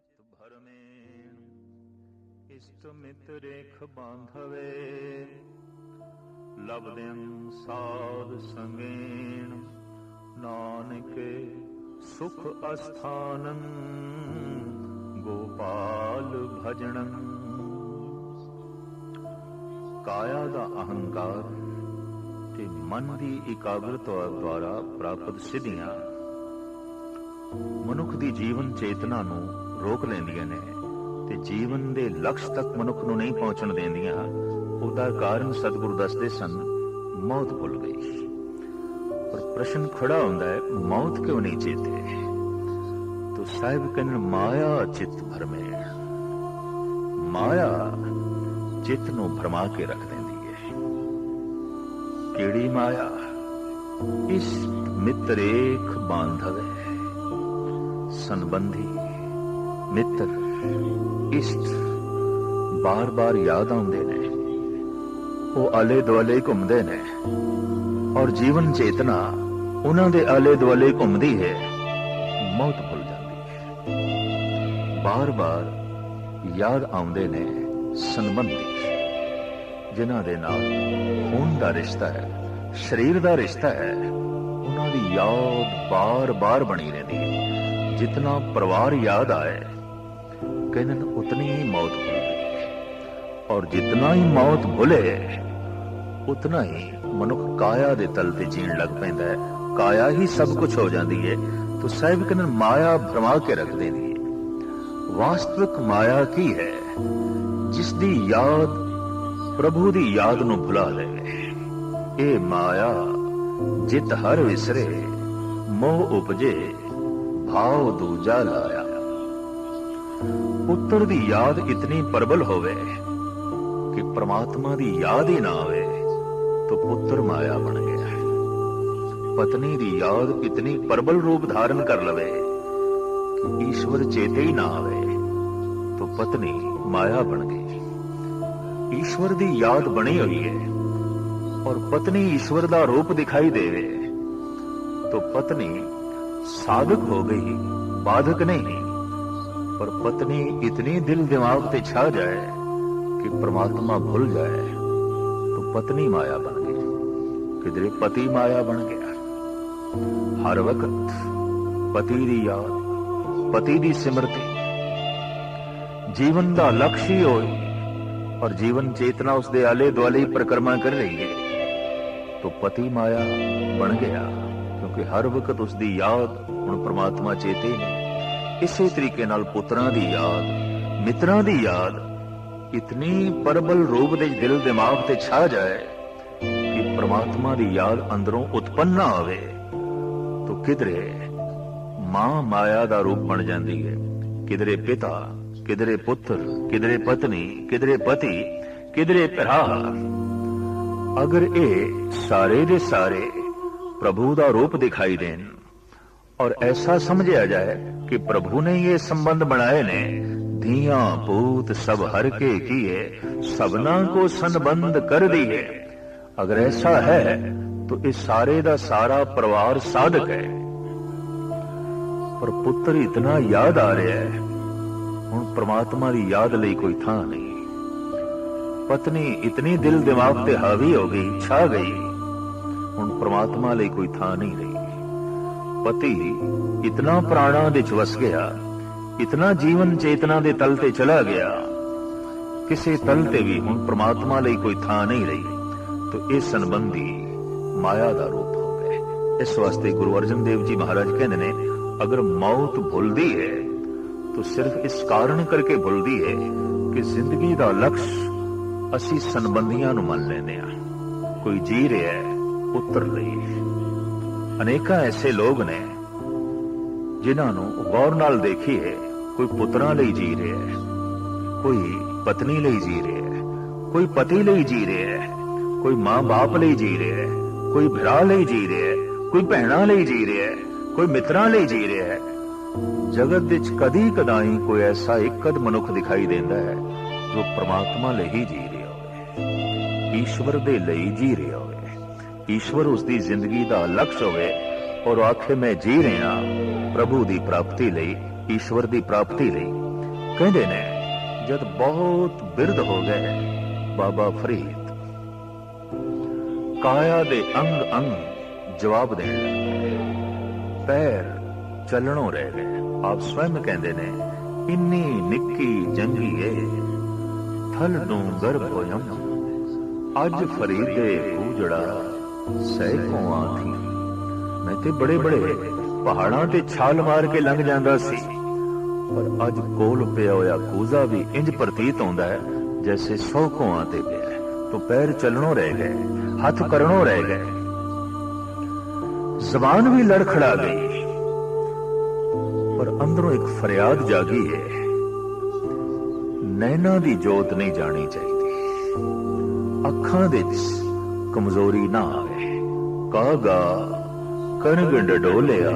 ਚਿਤ ਭਰਮੇਣ ਇਸਤ ਮਿਤ ਰੇਖ ਬਾਂਧਵੇ। ਲਬਦਿੰ ਸਾਧ ਸੰਗੇਣ, ਨਾਨਕ ਸੁਖ ਅਸਥਾਨੰ, ਗੋਪਾਲ ਭਜਣੰ ਕਾਇਆ ਦਾ ਅਹੰਕਾਰ ਤੇ ਮਨ ਦੀ ਇਕਾਗਰਤਾ ਦੁਆਰਾ ਪ੍ਰਾਪਤ ਸਿੱਧੀਆਂ। ਮਨੁੱਖ ਦੀ ਜੀਵਨ ਚੇਤਨਾ ਨੂੰ ਰੋਕ ਲੈਂਦੀਆਂ ਨੇ ਤੇ ਜੀਵਨ ਦੇ ਲਕਸ਼ ਤੱਕ ਮਨੁੱਖ ਨੂੰ ਨਹੀਂ ਪਹੁੰਚਣ ਦਿੰਦੀਆਂ, ਉਹਦਾ ਕਾਰਨ ਸਤਿਗੁਰੂ ਦੱਸਦੇ ਸਨ, ਮੌਤ ਭੁੱਲ ਗਈ। ਪਰ ਪ੍ਰਸ਼ਨ ਖੜਾ ਹੁੰਦਾ ਹੈ, ਮੌਤ ਕਿਉਂ ਨਹੀਂ ਚੇਤੇ? ਤੋ ਸਾਹਿਬ ਕਹਿੰਦੇ ਮਾਇਆ ਚਿੱਤ ਭਰਮੇ। ਮਾਇਆ ਚਿੱਤ ਨੂੰ ਭਰਮਾ ਕੇ ਰੱਖ ਦਿੰਦੀ ਹੈ। ਕਿਹੜੀ ਮਾਇਆ? ਇਸ ਮਿੱਤਰੇਖ ਬਾਂਧਵੇ ਸੰਬੰਧੀ। ਮਿੱਤਰ, ਇਸ਼ਟ ਬਾਰ-ਬਾਰ ਯਾਦ ਆਉਂਦੇ ਨੇ। ਉਹ ਆਲੇ ਦੁਆਲੇ ਘੁੰਮਦੇ ਨੇ ਔਰ ਜੀਵਨ ਚੇਤਨਾ ਉਹਨਾਂ ਦੇ ਆਲੇ ਦੁਆਲੇ ਘੁੰਮਦੀ ਹੈ। ਮੌਤ ਭੁੱਲ ਜਾਂਦੀ ਹੈ। ਬਾਰ-ਬਾਰ ਯਾਦ ਆਉਂਦੇ ਨੇ ਸੰਬੰਧੀ, ਜਿਨ੍ਹਾਂ ਦੇ ਨਾਲ ਖੂਨ ਦਾ ਰਿਸ਼ਤਾ ਹੈ, ਸਰੀਰ ਦਾ ਰਿਸ਼ਤਾ ਹੈ, ਉਹਨਾਂ ਦੀ ਯਾਦ ਬਾਰ-ਬਾਰ ਬਣੀ ਰਹਿੰਦੀ ਹੈ। ਜਿਤਨਾ ਪਰਿਵਾਰ ਯਾਦ ਆਏ ਕਹਿੰਦੇ ਨੇ, ਉਤਨੀ ਹੀ ਮੌਤ ਭੁੱਲਦੀ ਔਰ ਜਿਤਨਾ ਹੀ ਮੌਤ ਭੁਲੇ, ਉਤਨਾ ਹੀ ਮਨੁੱਖ ਕਾਇਆ ਦੇ ਤਲ ਤੇ ਜੀਣ ਲੱਗ ਪੈਂਦਾ ਹੈ। ਕਾਇਆ ਹੀ ਸਭ ਕੁਝ ਹੋ ਜਾਂਦੀ ਹੈ ਤੋ ਸਾਹਿਬ ਕਹਿੰਦੇ ਮਾਇਆ ਭਰਮਾ ਕੇ ਰੱਖ ਦਿੰਦੀ ਹੈ ਵਾਸਤਵਿਕ ਮਾਇਆ ਕੀ ਹੈ? ਜਿਸ ਦੀ ਯਾਦ, ਪ੍ਰਭੂ ਦੀ ਯਾਦ ਨੂੰ ਭੁਲਾ ਦੇਵੇ ਇਹ ਮਾਇਆ, ਜਿਤ ਹਰ ਵਿਸਰੇ, ਮੋਹ ਉਪਜੇ, ਭਾਵ ਦੂਜਾ ਲਾਇਆ। ਪੁੱਤਰ ਦੀ ਯਾਦ ਇਤਨੀ ਪਰਬਲ ਹੋਵੇ ਕਿ ਪ੍ਰਮਾਤਮਾ ਦੀ ਯਾਦ ਹੀ ਨਾ ਆਵੇ ਤਾਂ ਪੁੱਤਰ ਮਾਇਆ ਬਣ ਗਿਆ ਪਤਨੀ ਦੀ ਯਾਦ ਇਤਨੀ ਪਰਬਲ ਰੂਪ ਧਾਰਨ ਕਰ ਲਵੇ ਕਿ ਈਸ਼ਵਰ ਚੇਤੇ ਹੀ ਨਾ ਆਵੇ ਤਾਂ ਪਤਨੀ ਮਾਇਆ ਬਣ ਗਈ। ਈਸ਼ਵਰ ਦੀ ਯਾਦ ਬਣੀ ਹੋਈ ਹੈ ਔਰ ਪਤਨੀ ਈਸ਼ਵਰ ਦਾ ਰੂਪ ਦਿਖਾਈ ਦੇਵੇ ਤਾਂ ਪਤਨੀ ਸਾਧਕ ਹੋ ਗਈ, ਬਾਧਕ ਨਹੀਂ। पर पत्नी इतनी दिल दिमाग पे छा जाए कि परमात्मा भूल जाए तो पत्नी माया बन गई किधरे पति माया बन गया हर वक्त पति दी याद पति दी सिमरती जीवन ਦਾ ਲਕਸ਼ ਹੀ ਹੋਈ ਔਰ ਜੀਵਨ ਚੇਤਨਾ ਉਸ ਦੇ ਆਲੇ ਦੁਆਲੇ ਪ੍ਰਕਰਮਾ ਕਰ ਰਹੀ ਹੈ तो पति माया बन गया ਕਿਉਂਕਿ ਹਰ ਵਕਤ ਉਸ ਦੀ ਯਾਦ ਹੁਣ ਪ੍ਰਮਾਤਮਾ ਚੇਤੇ ਨੇ ਇਸੇ ਤਰੀਕੇ ਨਾਲ ਪੁੱਤਰਾਂ ਦੀ ਯਾਦ, ਮਿੱਤਰਾਂ ਦੀ ਯਾਦ ਇਤਨੀ ਪਰਬਲ ਰੂਪ ਦੇ ਦਿਲ ਦਿਮਾਗ ਤੇ ਛਾ ਜਾਏ ਕਿ ਪ੍ਰਮਾਤਮਾ ਦੀ ਯਾਦ ਅੰਦਰੋਂ ਉਤਪੰਨ ਨਾ ਆਵੇ, ਤੋ ਕਿਧਰੇ ਮਾਂ ਮਾਇਆ ਦਾ ਰੂਪ ਬਣ ਜਾਂਦੀ ਹੈ। ਕਿਧਰੇ ਪਿਤਾ, ਕਿਧਰੇ ਪੁੱਤਰ, ਕਿਧਰੇ ਪਤਨੀ, ਕਿਧਰੇ ਪਤੀ, ਕਿਧਰੇ ਭਰਾ। ਅਗਰ ਇਹ ਸਾਰੇ ਦੇ ਸਾਰੇ ਪ੍ਰਭੂ ਦਾ ਰੂਪ ਦਿਖਾਈ ਦੇਣ ਔਰ ਐਸਾ ਸਮਝਿਆ ਜਾਏ ਕਿ ਪ੍ਰਭੂ ਨੇ ਇਹ ਸੰਬੰਧ ਬਣਾਏ ਨੇ ਧੀਆਂ ਪੂਤ ਸਭ ਹਰ ਕੇ ਕੀਏ ਸਭਨਾ ਕੋ ਸੰਬੰਧ ਕਰ ਦੀਏ ਅਗਰ ਐਸਾ ਹੈ ਤਾਂ ਇਹ ਸਾਰੇ ਦਾ ਸਾਰਾ ਪਰਿਵਾਰ ਸਾਧਕ ਹੈ ਪਰ ਪੁੱਤਰ ਇਤਨਾ ਯਾਦ ਆ ਰਿਹਾ ਹੈ ਹੁਣ ਪ੍ਰਮਾਤਮਾ ਦੀ ਯਾਦ ਲਈ ਕੋਈ ਥਾਂ ਨਹੀਂ ਪਤਨੀ ਇਤਨੀ ਦਿਲ ਦਿਮਾਗ ਤੇ ਹਾਵੀ ਹੋ ਗਈ ਛਾ ਗਈ ਹੁਣ ਪ੍ਰਮਾਤਮਾ ਲਈ ਕੋਈ ਥਾਂ ਨਹੀਂ ਰਹੀ ਪਤੀ ਇਤਨਾ ਪ੍ਰਾਣਾਂ ਦੇ ਵਸ ਗਿਆ, ਇਤਨਾ ਜੀਵਨ ਚੇਤਨਾ ਦੇ ਤਲ ਤੇ ਚਲਾ ਗਿਆ। ਕਿਸੇ ਤਲ ਤੇ ਵੀ ਹੁਣ ਪ੍ਰਮਾਤਮਾ ਲਈ ਕੋਈ ਥਾਂ ਨਹੀਂ ਰਹੀ, ਤੋ ਇਹ ਸੰਬੰਧੀ ਮਾਇਆ ਦਾ ਰੂਪ ਹੋ ਗਏ ਇਸ ਵਾਸਤੇ ਗੁਰੂ ਅਰਜਨ ਦੇਵ ਜੀ ਮਹਾਰਾਜ ਕਹਿੰਦੇ ਨੇ, ਅਗਰ ਮੌਤ ਭੁੱਲਦੀ ਹੈ ਤੋ ਸਿਰਫ ਇਸ ਕਾਰਨ ਕਰਕੇ ਭੁੱਲਦੀ ਹੈ ਕਿ ਜ਼ਿੰਦਗੀ ਦਾ ਲਕਸ਼ ਅਸੀਂ ਸੰਬੰਧੀਆਂ ਨੂੰ ਮੰਨ ਲੈਂਦੇ ਆ ਕੋਈ ਜੀ ਰਿਹਾ ਹੈ ਪੁੱਤਰ ਲਈ ਅਨੇਕਾਂ ਐਸੇ ਲੋਕ ਨੇ ਜਿਨ੍ਹਾਂ ਨੂੰ ਗੌਰ ਨਾਲ ਦੇਖੀਏ, ਕੋਈ ਪੁੱਤਰਾਂ ਲਈ ਜੀ ਰਿਹਾ ਹੈ, ਕੋਈ ਪਤਨੀ ਲਈ ਜੀ ਰਿਹਾ ਹੈ, ਕੋਈ ਪਤੀ ਲਈ ਜੀ ਰਿਹਾ ਹੈ, ਕੋਈ ਮਾਂ-ਬਾਪ ਲਈ ਜੀ ਰਿਹਾ ਹੈ, ਕੋਈ ਭਰਾ ਲਈ ਜੀ ਰਿਹਾ ਹੈ, ਕੋਈ ਭੈਣਾਂ ਲਈ ਜੀ ਰਿਹਾ ਹੈ, ਕੋਈ ਮਿੱਤਰਾਂ ਲਈ ਜੀ ਰਿਹਾ ਹੈ। ਜਗਤ ਵਿੱਚ ਕਦੀ ਕਦਾਈ ਕੋਈ ਐਸਾ ਇੱਕਦ ਮਨੁੱਖ ਦਿਖਾਈ ਦਿੰਦਾ ਹੈ ਜੋ ਪ੍ਰਮਾਤਮਾ ਲਈ ਹੀ ਜੀ ਰਿਹਾ ਹੋਵੇ, ਈਸ਼ਵਰ ਦੇ ਲਈ ਜੀ ਰਿਹਾ ਈਸ਼ਵਰ ਉਸ ਦੀ ਜ਼ਿੰਦਗੀ ਦਾ ਲਕਸ਼ ਹੋਵੇ ਔਰ ਆਖੇ, ਮੈਂ ਜੀ ਰਿਹਾ ਪ੍ਰਭੂ ਦੀ ਪ੍ਰਾਪਤੀ ਲਈ, ਈਸ਼ਵਰ ਦੀ ਪ੍ਰਾਪਤੀ ਲਈ। ਕਹਿੰਦੇ ਨੇ, ਜਦ ਬਹੁਤ ਬਿਰਧ ਹੋ ਗਏ, ਬਾਬਾ ਫਰੀਦ। ਕਾਇਆ ਦੇ ਅੰਗ ਅੰਗ ਜਵਾਬ ਦੇਣ ਲੱਗੇ ਪੈਰ ਚੱਲਣੋਂ ਰਹਿ ਗਏ। ਆਪ ਸਵੈਮ ਕਹਿੰਦੇ ਨੇ, ਇੰਨੀ ਨਿੱਕੀ ਜੰਗੀ ਏ, ਥਲ ਨੂੰ ਗਰਭ ਹੋਇਮ ਅੱਜ ਫਰੀਦੇ ਪੂਜੜਾ ਸੈਕੋਂ ਆਥੀ ਮੈਂ ਤੇ ਬੜੇ ਬੜੇ ਪਹਾੜਾਂ ਤੇ ਛਾਲ ਮਾਰ ਕੇ ਲੰਘ ਜਾਂਦਾ ਸੀ। ਪਰ ਅੱਜ ਕੋਲ ਪਿਆ ਹੋਇਆ ਕੂਜ਼ਾ ਵੀ ਇੰਜ ਪ੍ਰਤੀਤ ਹੁੰਦਾ ਹੈ, ਜੈਸੇ ਸੌ ਕੋਆਂ ਤੇ ਪਿਆ ਹੈ। ਤੋ ਪੈਰ ਚੱਲਣੋਂ ਰਹਿ ਗਏ, ਹੱਥ ਕਰਨੋਂ ਰਹਿ ਗਏ। ਜ਼ਬਾਨ ਵੀ ਲੜਖੜਾ ਗਈ। ਪਰ ਅੰਦਰੋਂ ਇੱਕ ਫਰਿਆਦ ਜਾਗੀ ਹੈ, ਨੈਣਾ ਦੀ ਜੋਤ ਨਹੀਂ ਜਾਣੀ ਚਾਹੀਦੀ। ਅੱਖਾਂ ਦੇ ਵਿੱਚ ਕਮਜ਼ੋਰੀ ਨਾ ਆਵੇ। ਕਾਗਾ ਕਣਗੰਡ ਡੋਲਿਆ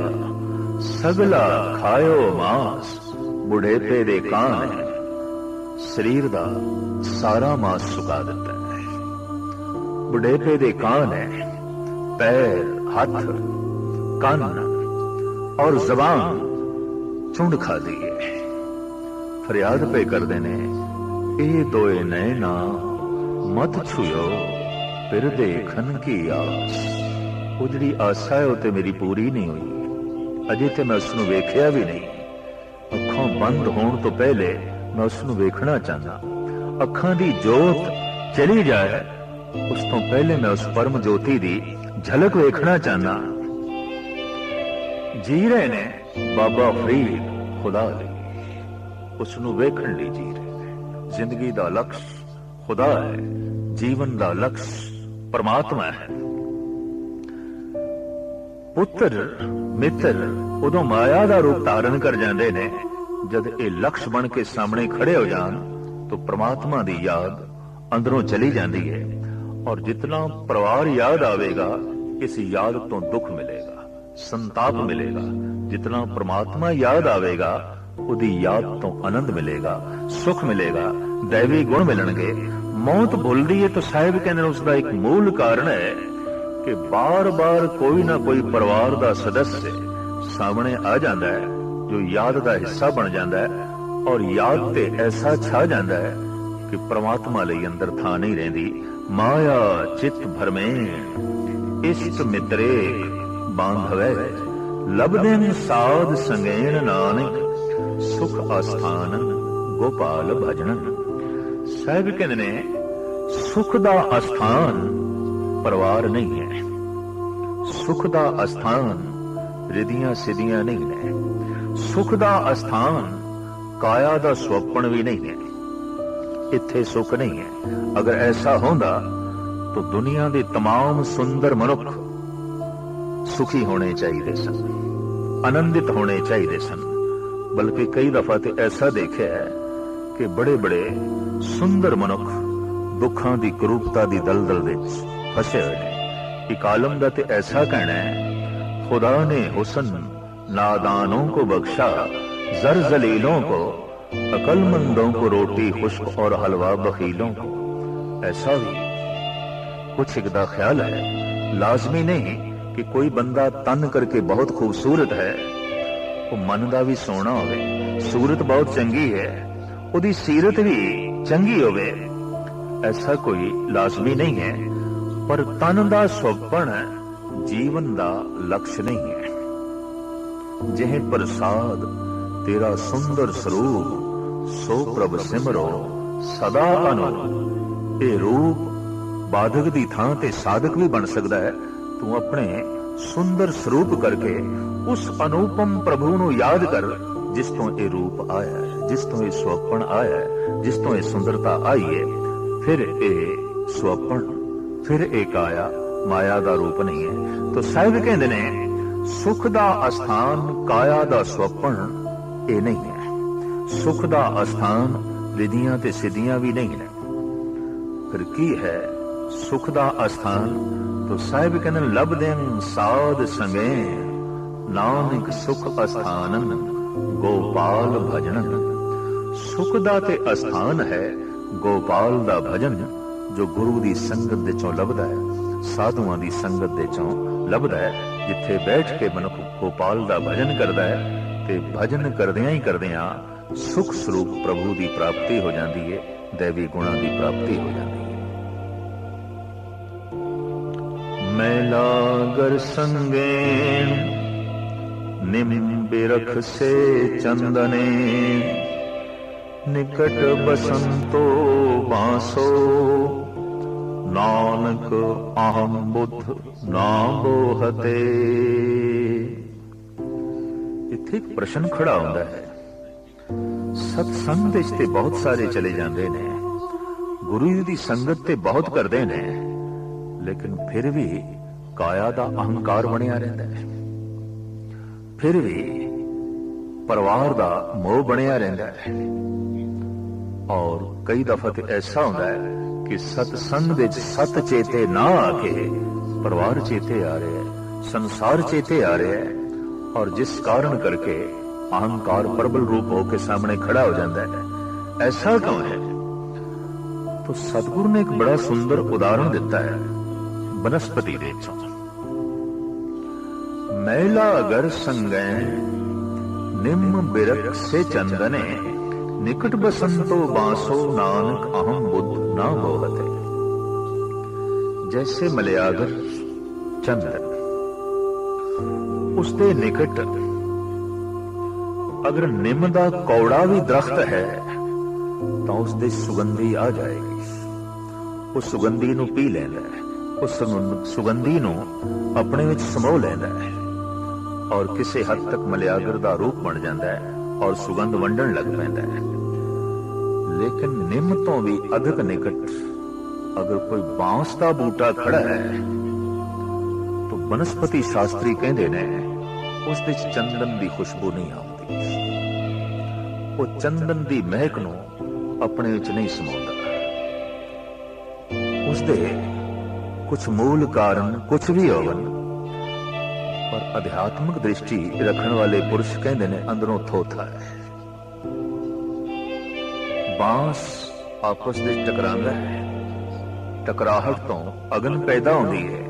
ਸਗਲਾ ਖਾਇਓ ਮਾਸ ਬੁਢੇਪੇ ਦੇ ਕਾਨ ਸਰੀਰ ਦਾ ਸਾਰਾ ਮਾਸ ਸੁਕਾ ਦਿੰਦਾ ਹੈ ਬੁਢੇਪੇ ਦੇ ਕਾਨ ਹੈ ਪੈਰ ਹੱਥ ਕੰਨ ਔਰ ਜ਼ਬਾਨ ਚੁੰਡ ਖਾਦੀ ਹੈ ਫਰਿਆਦ ਪੇ ਕਰਦੇ ਨੇ ਇਹ ਦੋਏ ਨੈਣਾ ਮਤ ਛੁਇਓ ਫਿਰ ਦੇਖਣ ਕੀ ਆਸ ਉਹ ਜਿਹੜੀ ਆਸਾ ਹੈ ਉਹ ਤੇ ਮੇਰੀ ਪੂਰੀ ਨਹੀਂ ਹੋਈ। ਅਜੇ ਤੇ ਮੈਂ ਉਸ ਨੂੰ ਵੇਖਿਆ ਵੀ ਨਹੀਂ। ਅੱਖਾਂ ਬੰਦ ਹੋਣ ਤੋਂ ਪਹਿਲੇ ਮੈਂ ਉਸ ਨੂੰ ਵੇਖਣਾ ਚਾਹੁੰਦਾ। ਅੱਖਾਂ ਦੀ ਜੋਤ ਚਲੀ ਜਾਏ, ਉਸ ਤੋਂ ਪਹਿਲੇ ਮੈਂ ਉਸ ਪਰਮ ਜੋਤੀ ਦੀ ਝਲਕ ਵੇਖਣਾ ਚਾਹੁੰਦਾ। ਜੀ ਰਹੇ ਨੇ ਬਾਬਾ ਫਰੀਦ, ਖੁਦਾ ਲਈ। ਉਸ ਨੂੰ ਵੇਖਣ ਲਈ ਜੀ ਰਹੇ ਨੇ। ਜ਼ਿੰਦਗੀ ਦਾ ਲਕਸ਼ ਖੁਦਾ ਹੈ, ਜੀਵਨ ਦਾ ਲਕਸ਼ ਪਰਮਾਤਮਾ ਹੈ। ਪੁੱਤਰ, ਮਿੱਤਰ ਉਦੋਂ ਮਾਇਆ ਦਾ ਰੂਪ ਧਾਰਨ ਕਰ ਜਾਂਦੇ ਨੇ। ਜਦ ਇਹ ਲਕਸ਼ ਬਣ ਕੇ ਸਾਹਮਣੇ ਖੜੇ ਹੋ ਜਾਣ, ਤਾਂ ਪ੍ਰਮਾਤਮਾ ਦੀ ਯਾਦ ਅੰਦਰੋਂ ਚਲੀ ਜਾਂਦੀ ਹੈ ਔਰ ਜਿਤਨਾ ਪਰਿਵਾਰ ਯਾਦ ਆਵੇਗਾ, ਇਸ ਯਾਦ ਤੋਂ ਦੁੱਖ ਮਿਲੇਗਾ, ਸੰਤਾਪ ਮਿਲੇਗਾ। ਜਿਤਨਾ ਪ੍ਰਮਾਤਮਾ ਯਾਦ ਆਵੇਗਾ, ਉਹਦੀ ਯਾਦ ਤੋਂ ਆਨੰਦ ਮਿਲੇਗਾ, ਸੁਖ ਮਿਲੇਗਾ, ਦੇਵੀ ਗੁਣ ਮਿਲਣਗੇ। ਮੌਤ ਭੁੱਲਦੀ ਹੈ ਤਾਂ ਸਾਹਿਬ ਕਹਿੰਦੇ ਨੇ, ਉਸ ਦਾ ਇੱਕ ਮੂਲ ਕਾਰਨ ਹੈ ਕਿ ਬਾਰ-ਬਾਰ ਕੋਈ ਨਾ ਕੋਈ ਪਰਿਵਾਰ ਦਾ ਸਦੱਸਯ ਸਾਹਮਣੇ ਆ ਜਾਂਦਾ ਹੈ, ਜੋ ਯਾਦ ਦਾ ਹਿੱਸਾ ਬਣ ਜਾਂਦਾ ਹੈ ਔਰ ਯਾਦ ਤੇ ਐਸਾ ਛਾ ਜਾਂਦਾ ਹੈ ਕਿ ਪ੍ਰਮਾਤਮਾ ਲਈ ਅੰਦਰ ਥਾਂ ਨਹੀਂ ਰਹਿੰਦੀ। ਮਾਇਆ ਚਿਤ ਭਰਮੇ, ਇਸ਼ਟ ਮਿੱਤਰੇ ਬਾਂਧਵੇ ਲਬਦਿਨ ਸਾਧ ਸੰਗੇਣ ਨਾਨਕ, ਸੁਖ ਅਸਥਾਨ ਗੋਪਾਲ ਭਜਨ। ਸਾਹਿਬ ਕਹਿੰਦੇ ਨੇ, ਸੁਖ ਦਾ ਅਸਥਾਨ ਪਰਿਵਾਰ ਨਹੀਂ ਹੈ ਸੁਖ ਦਾ ਅਸਥਾਨ ਰਿਧੀਆਂ ਸਿਧੀਆਂ ਨਹੀਂ ਨੇ ਸੁਖ ਦਾ ਅਸਥਾਨ ਕਾਇਆ ਦਾ ਸੁਪਨ ਵੀ ਨਹੀਂ ਹੈ ਇੱਥੇ ਸੁਖ ਨਹੀਂ ਹੈ ਅਗਰ ਐਸਾ ਹੁੰਦਾ ਤਾਂ ਦੁਨੀਆ ਦੇ तमाम ਸੁੰਦਰ ਮਨੁੱਖ ਸੁਖੀ ਹੋਣੇ ਚਾਹੀਦੇ ਸਨ ਆਨੰਦਿਤ ਹੋਣੇ ਚਾਹੀਦੇ ਸਨ ਬਲਕਿ ਕਈ ਦਫਾ ਤੇ ਐਸਾ ਦੇਖਿਆ ਹੈ ਕਿ ਬੜੇ ਬੜੇ ਸੁੰਦਰ ਮਨੁੱਖ ਦੁੱਖਾਂ ਦੀ ਕਰੂਪਤਾ ਦੀ ਦਲਦਲ ਵਿੱਚ ਫਸੇ ਹੋਏ ਨੇ ਇੱਕ ਆਲਮ ਦਾ ਤੇ ਐਸਾ ਕਹਿਣਾ ਹੈ ਖੁਦਾ ਨੇ ਹੁਸਨ ਨਾਦਾਨੋਂ ਕੋ ਬਖਸ਼ਾ ਜ਼ਰ ਜ਼ਲੀਲੋं को अकलमंदों को रोटी खुश्क और हलवा बखीलों को ऐसा भी कुछ एक ਦਾ ਖਿਆਲ ਹੈ ਲਾਜ਼ਮੀ ਨਹੀਂ ਕਿ ਕੋਈ ਬੰਦਾ ਤਨ ਕਰਕੇ ਬਹੁਤ ਖੂਬਸੂਰਤ ਹੈ ਉਹ ਮਨ ਦਾ ਵੀ ਸੋਹਣਾ ਹੋਵੇ ਸੂਰਤ ਬਹੁਤ ਚੰਗੀ ਹੈ ਉਹਦੀ ਸੀਰਤ ਵੀ ਚੰਗੀ ਹੋਵੇ ਐਸਾ ਕੋਈ ਲਾਜ਼ਮੀ ਨਹੀਂ ਹੈ ਪਰ ਤਨ ਦਾ ਸੁਪਨ ਜੀਵਨ ਦਾ ਲਕਸ਼ ਨਹੀਂ ਹੈ। ਜਿਹੇ ਪ੍ਰਸਾਦ ਤੇਰਾ ਸੁੰਦਰ ਸਰੂਪ, ਸੋ ਪ੍ਰਭ ਸਿਮਰੋ, ਸਦਾ ਅਨੁ। ਇਹ ਰੂਪ ਬਾਧਕ ਦੀ ਥਾਂ ਤੇ ਸਾਧਕ ਵੀ ਬਣ ਸਕਦਾ ਹੈ। ਤੂੰ ਆਪਣੇ ਸੁੰਦਰ ਸਰੂਪ ਕਰਕੇ ਉਸ ਅਨੂਪਮ ਪ੍ਰਭੂ ਨੂੰ ਯਾਦ ਕਰ, ਜਿਸ ਤੋਂ ਇਹ ਰੂਪ ਆਇਆ ਹੈ, ਜਿਸ ਤੋਂ ਇਹ ਸੁਪਨ ਆਇਆ ਹੈ, ਜਿਸ ਤੋਂ ਇਹ ਸੁੰਦਰਤਾ ਆਈ ਹੈ। ਫਿਰ ਇਹ ਸੁਪਨ ਫਿਰ ਇਹ ਕਾਇਆ ਮਾਇਆ ਦਾ ਰੂਪ ਨਹੀਂ ਹੈ। ਤਾਂ ਸਾਹਿਬ ਕਹਿੰਦੇ ਨੇ, ਸੁਖ ਦਾ ਅਸਥਾਨ, ਕਾਇਆ ਦਾ ਸੁਪਨ ਇਹ ਨਹੀਂ ਹੈ। ਸੁਖ ਦਾ ਅਸਥਾਨ ਰਿਧੀਆਂ ਤੇ ਸਿੱਧੀਆਂ ਵੀ ਨਹੀਂ ਹੈ। ਫਿਰ ਕੀ ਹੈ ਸੁਖ ਦਾ ਅਸਥਾਨ? ਤੋ ਸਾਹਿਬ ਕਹਿੰਦੇ ਲਬਦੇ ਸਾਧ ਸੰਗੇ, ਨਾਨਕ ਸੁਖ ਅਸਥਾਨਨ ਗੋਪਾਲ ਭਜਨ। ਸੁਖ ਦਾ ਤੇ ਅਸਥਾਨ ਹੈ ਗੋਪਾਲ ਦਾ ਭਜਨ। ਜੋ ਗੁਰੂ ਦੀ ਸੰਗਤ ਦੇ ਚੋਂ ਲੱਭਦਾ ਹੈ, ਸਾਧੂਆਂ ਦੀ ਸੰਗਤ ਦੇ ਚੋਂ ਲੱਭਦਾ ਹੈ, ਜਿੱਥੇ ਬੈਠ ਕੇ ਮਨੁੱਖ ਗੋਪਾਲ ਦਾ ਭਜਨ ਕਰਦਾ ਹੈ ਤੇ ਭਜਨ ਕਰਦਿਆਂ ਹੀ ਕਰਦਿਆਂ ਸੁਖ ਸਰੂਪ ਪ੍ਰਭੂ ਦੀ ਪ੍ਰਾਪਤੀ ਹੋ ਜਾਂਦੀ ਹੈ ਦੇਵੀ ਗੁਣਾਂ ਦੀ ਪ੍ਰਾਪਤੀ ਹੋ ਜਾਂਦੀ ਹੈ ਮੈਲਾ ਗਰ ਸੰਗੇਣ ਨਿਮ ਬਿਰਖ ਸੇ ਚੰਦਨੇ, ਨਿਕਟ ਬਸੰਤੋ ਬਾਸੋ ਨਾਨਕ ਅਹੰ ਬੁੱਧ ਨਾਮ ਬੋਹਤੇ। ਇੱਥੇ ਇੱਕ ਪ੍ਰਸ਼ਨ ਖੜਾ ਹੁੰਦਾ ਹੈ। ਸਤ ਸੰਗ ਦੇ ਤੇ ਬਹੁਤ ਸਾਰੇ ਚਲੇ ਜਾਂਦੇ ਨੇ। ਗੁਰੂ ਜੀ ਦੀ ਸੰਗਤ ਤੇ ਬਹੁਤ ਕਰਦੇ ਨੇ। ਲੇਕਿਨ ਫਿਰ ਵੀ ਕਾਇਆ ਦਾ ਅਹੰਕਾਰ ਬਣਿਆ ਰਹਿੰਦਾ ਹੈ। ਫਿਰ ਵੀ ਪਰਿਵਾਰ ਦਾ ਮੋਹ ਬਣਿਆ ਰਹਿੰਦਾ ਹੈ। ਔਰ ਕਈ ਦਫਾ ਤੇ ਐਸਾ ਹੁੰਦਾ ਹੈ ਕਿ ਸਤ ਸੰਗ ਦੇ ਵਿੱਚ ਸਤ ਚੇਤੇ ਨਾ ਆ ਕੇ ਪਰਿਵਾਰ ਚੇਤੇ ਆ ਰਿਹਾ ਹੈ ਸੰਸਾਰ ਚੇਤੇ ਆ ਰਿਹਾ ਹੈ ਔਰ ਜਿਸ ਕਾਰਨ ਕਰਕੇ ਅਹੰਕਾਰ ਪ੍ਰਬਲ ਰੂਪ ਹੋ ਕੇ ਸਾਹਮਣੇ ਖੜਾ ਹੋ ਜਾਂਦਾ ਹੈ ਐਸਾ ਕਿਉਂ ਹੈ तो सतगुरु ने एक बड़ा सुंदर उदाहरण दिता है वनस्पति ਦੇ ਚੋਂ ਮੈਲਾ ਅਗਰ ਸੰਗੈ ਨਿੰਮ ਬਿਰਖ ਸੇ ਚੰਦਨੇ ਨਿਕਟ ਬਸੰਤੋ ਬਾਸੋ ਨਾਨਕ ਅਹੰ ਬੁੱਧ ਨਾ ਬੋਹਤੇ। ਜੈਸੇ ਮਲਿਆਗਰ ਚੰਦਨ ਉਸਦੇ ਨਿਕਟ ਅਗਰ ਨਿੰਮ ਦਾ ਕੌੜਾ ਵੀ ਦਰਖਤ ਹੈ, ਤਾਂ ਉਸ ਦੇ ਸੁਗੰਧੀ ਆ ਜਾਏਗੀ। ਉਹ ਸੁਗੰਧੀ ਨੂੰ ਪੀ ਲੈਂਦਾ ਹੈ। ਉਸ ਸੁਗੰਧੀ ਨੂੰ ਆਪਣੇ ਵਿੱਚ ਸਮੋ ਲੈਂਦਾ ਹੈ। ਔਰ ਕਿਸੇ ਹੱਦ ਤੱਕ ਮਲਿਆਗਰ ਦਾ ਰੂਪ ਬਣ ਜਾਂਦਾ ਹੈ। ਔਰ ਸੁਗੰਧ ਵੰਡਣ ਲੱਗ ਪੈਂਦਾ ਹੈ। ਲੇਕਿਨ ਨਿੰਮ ਤੋਂ ਵੀ ਅਧਿਕ ਨਿਕਟ ਅਗਰ ਕੋਈ ਬਾਂਸ ਦਾ ਬੂਟਾ ਖੜਾ ਹੈ, ਤਾਂ ਬਨਸਪਤੀ ਸ਼ਾਸਤਰੀ ਕਹਿੰਦੇ ਨੇ, ਉਸ ਵਿੱਚ ਚੰਦਨ ਦੀ ਖੁਸ਼ਬੂ ਨਹੀਂ ਆਉਂਦੀ। ਉਹ ਚੰਦਨ ਦੀ ਮਹਿਕ ਨੂੰ ਆਪਣੇ ਵਿੱਚ ਨਹੀਂ ਸਮਾਉਂਦਾ। ਉਸ ਦੇ ਕੁਝ ਮੂਲ ਕਾਰਨ ਕੁਝ ਵੀ ਹੋਵਨ ਪਰ ਅਧਿਆਤਮਿਕ ਦ੍ਰਿਸ਼ਟੀ ਰੱਖਣ ਵਾਲੇ ਪੁਰਸ਼ ਕਹਿੰਦੇ ਨੇ ਅੰਦਰੋਂ ਥੋਥਾ ਹੈ ਬਾਂਸ ਆਪਸ ਵਿੱਚ ਟਕਰਾਉਂਦਾ ਹੈ ਟਕਰਾਹਟ ਤੋਂ ਅਗਨ ਪੈਦਾ ਹੁੰਦੀ ਹੈ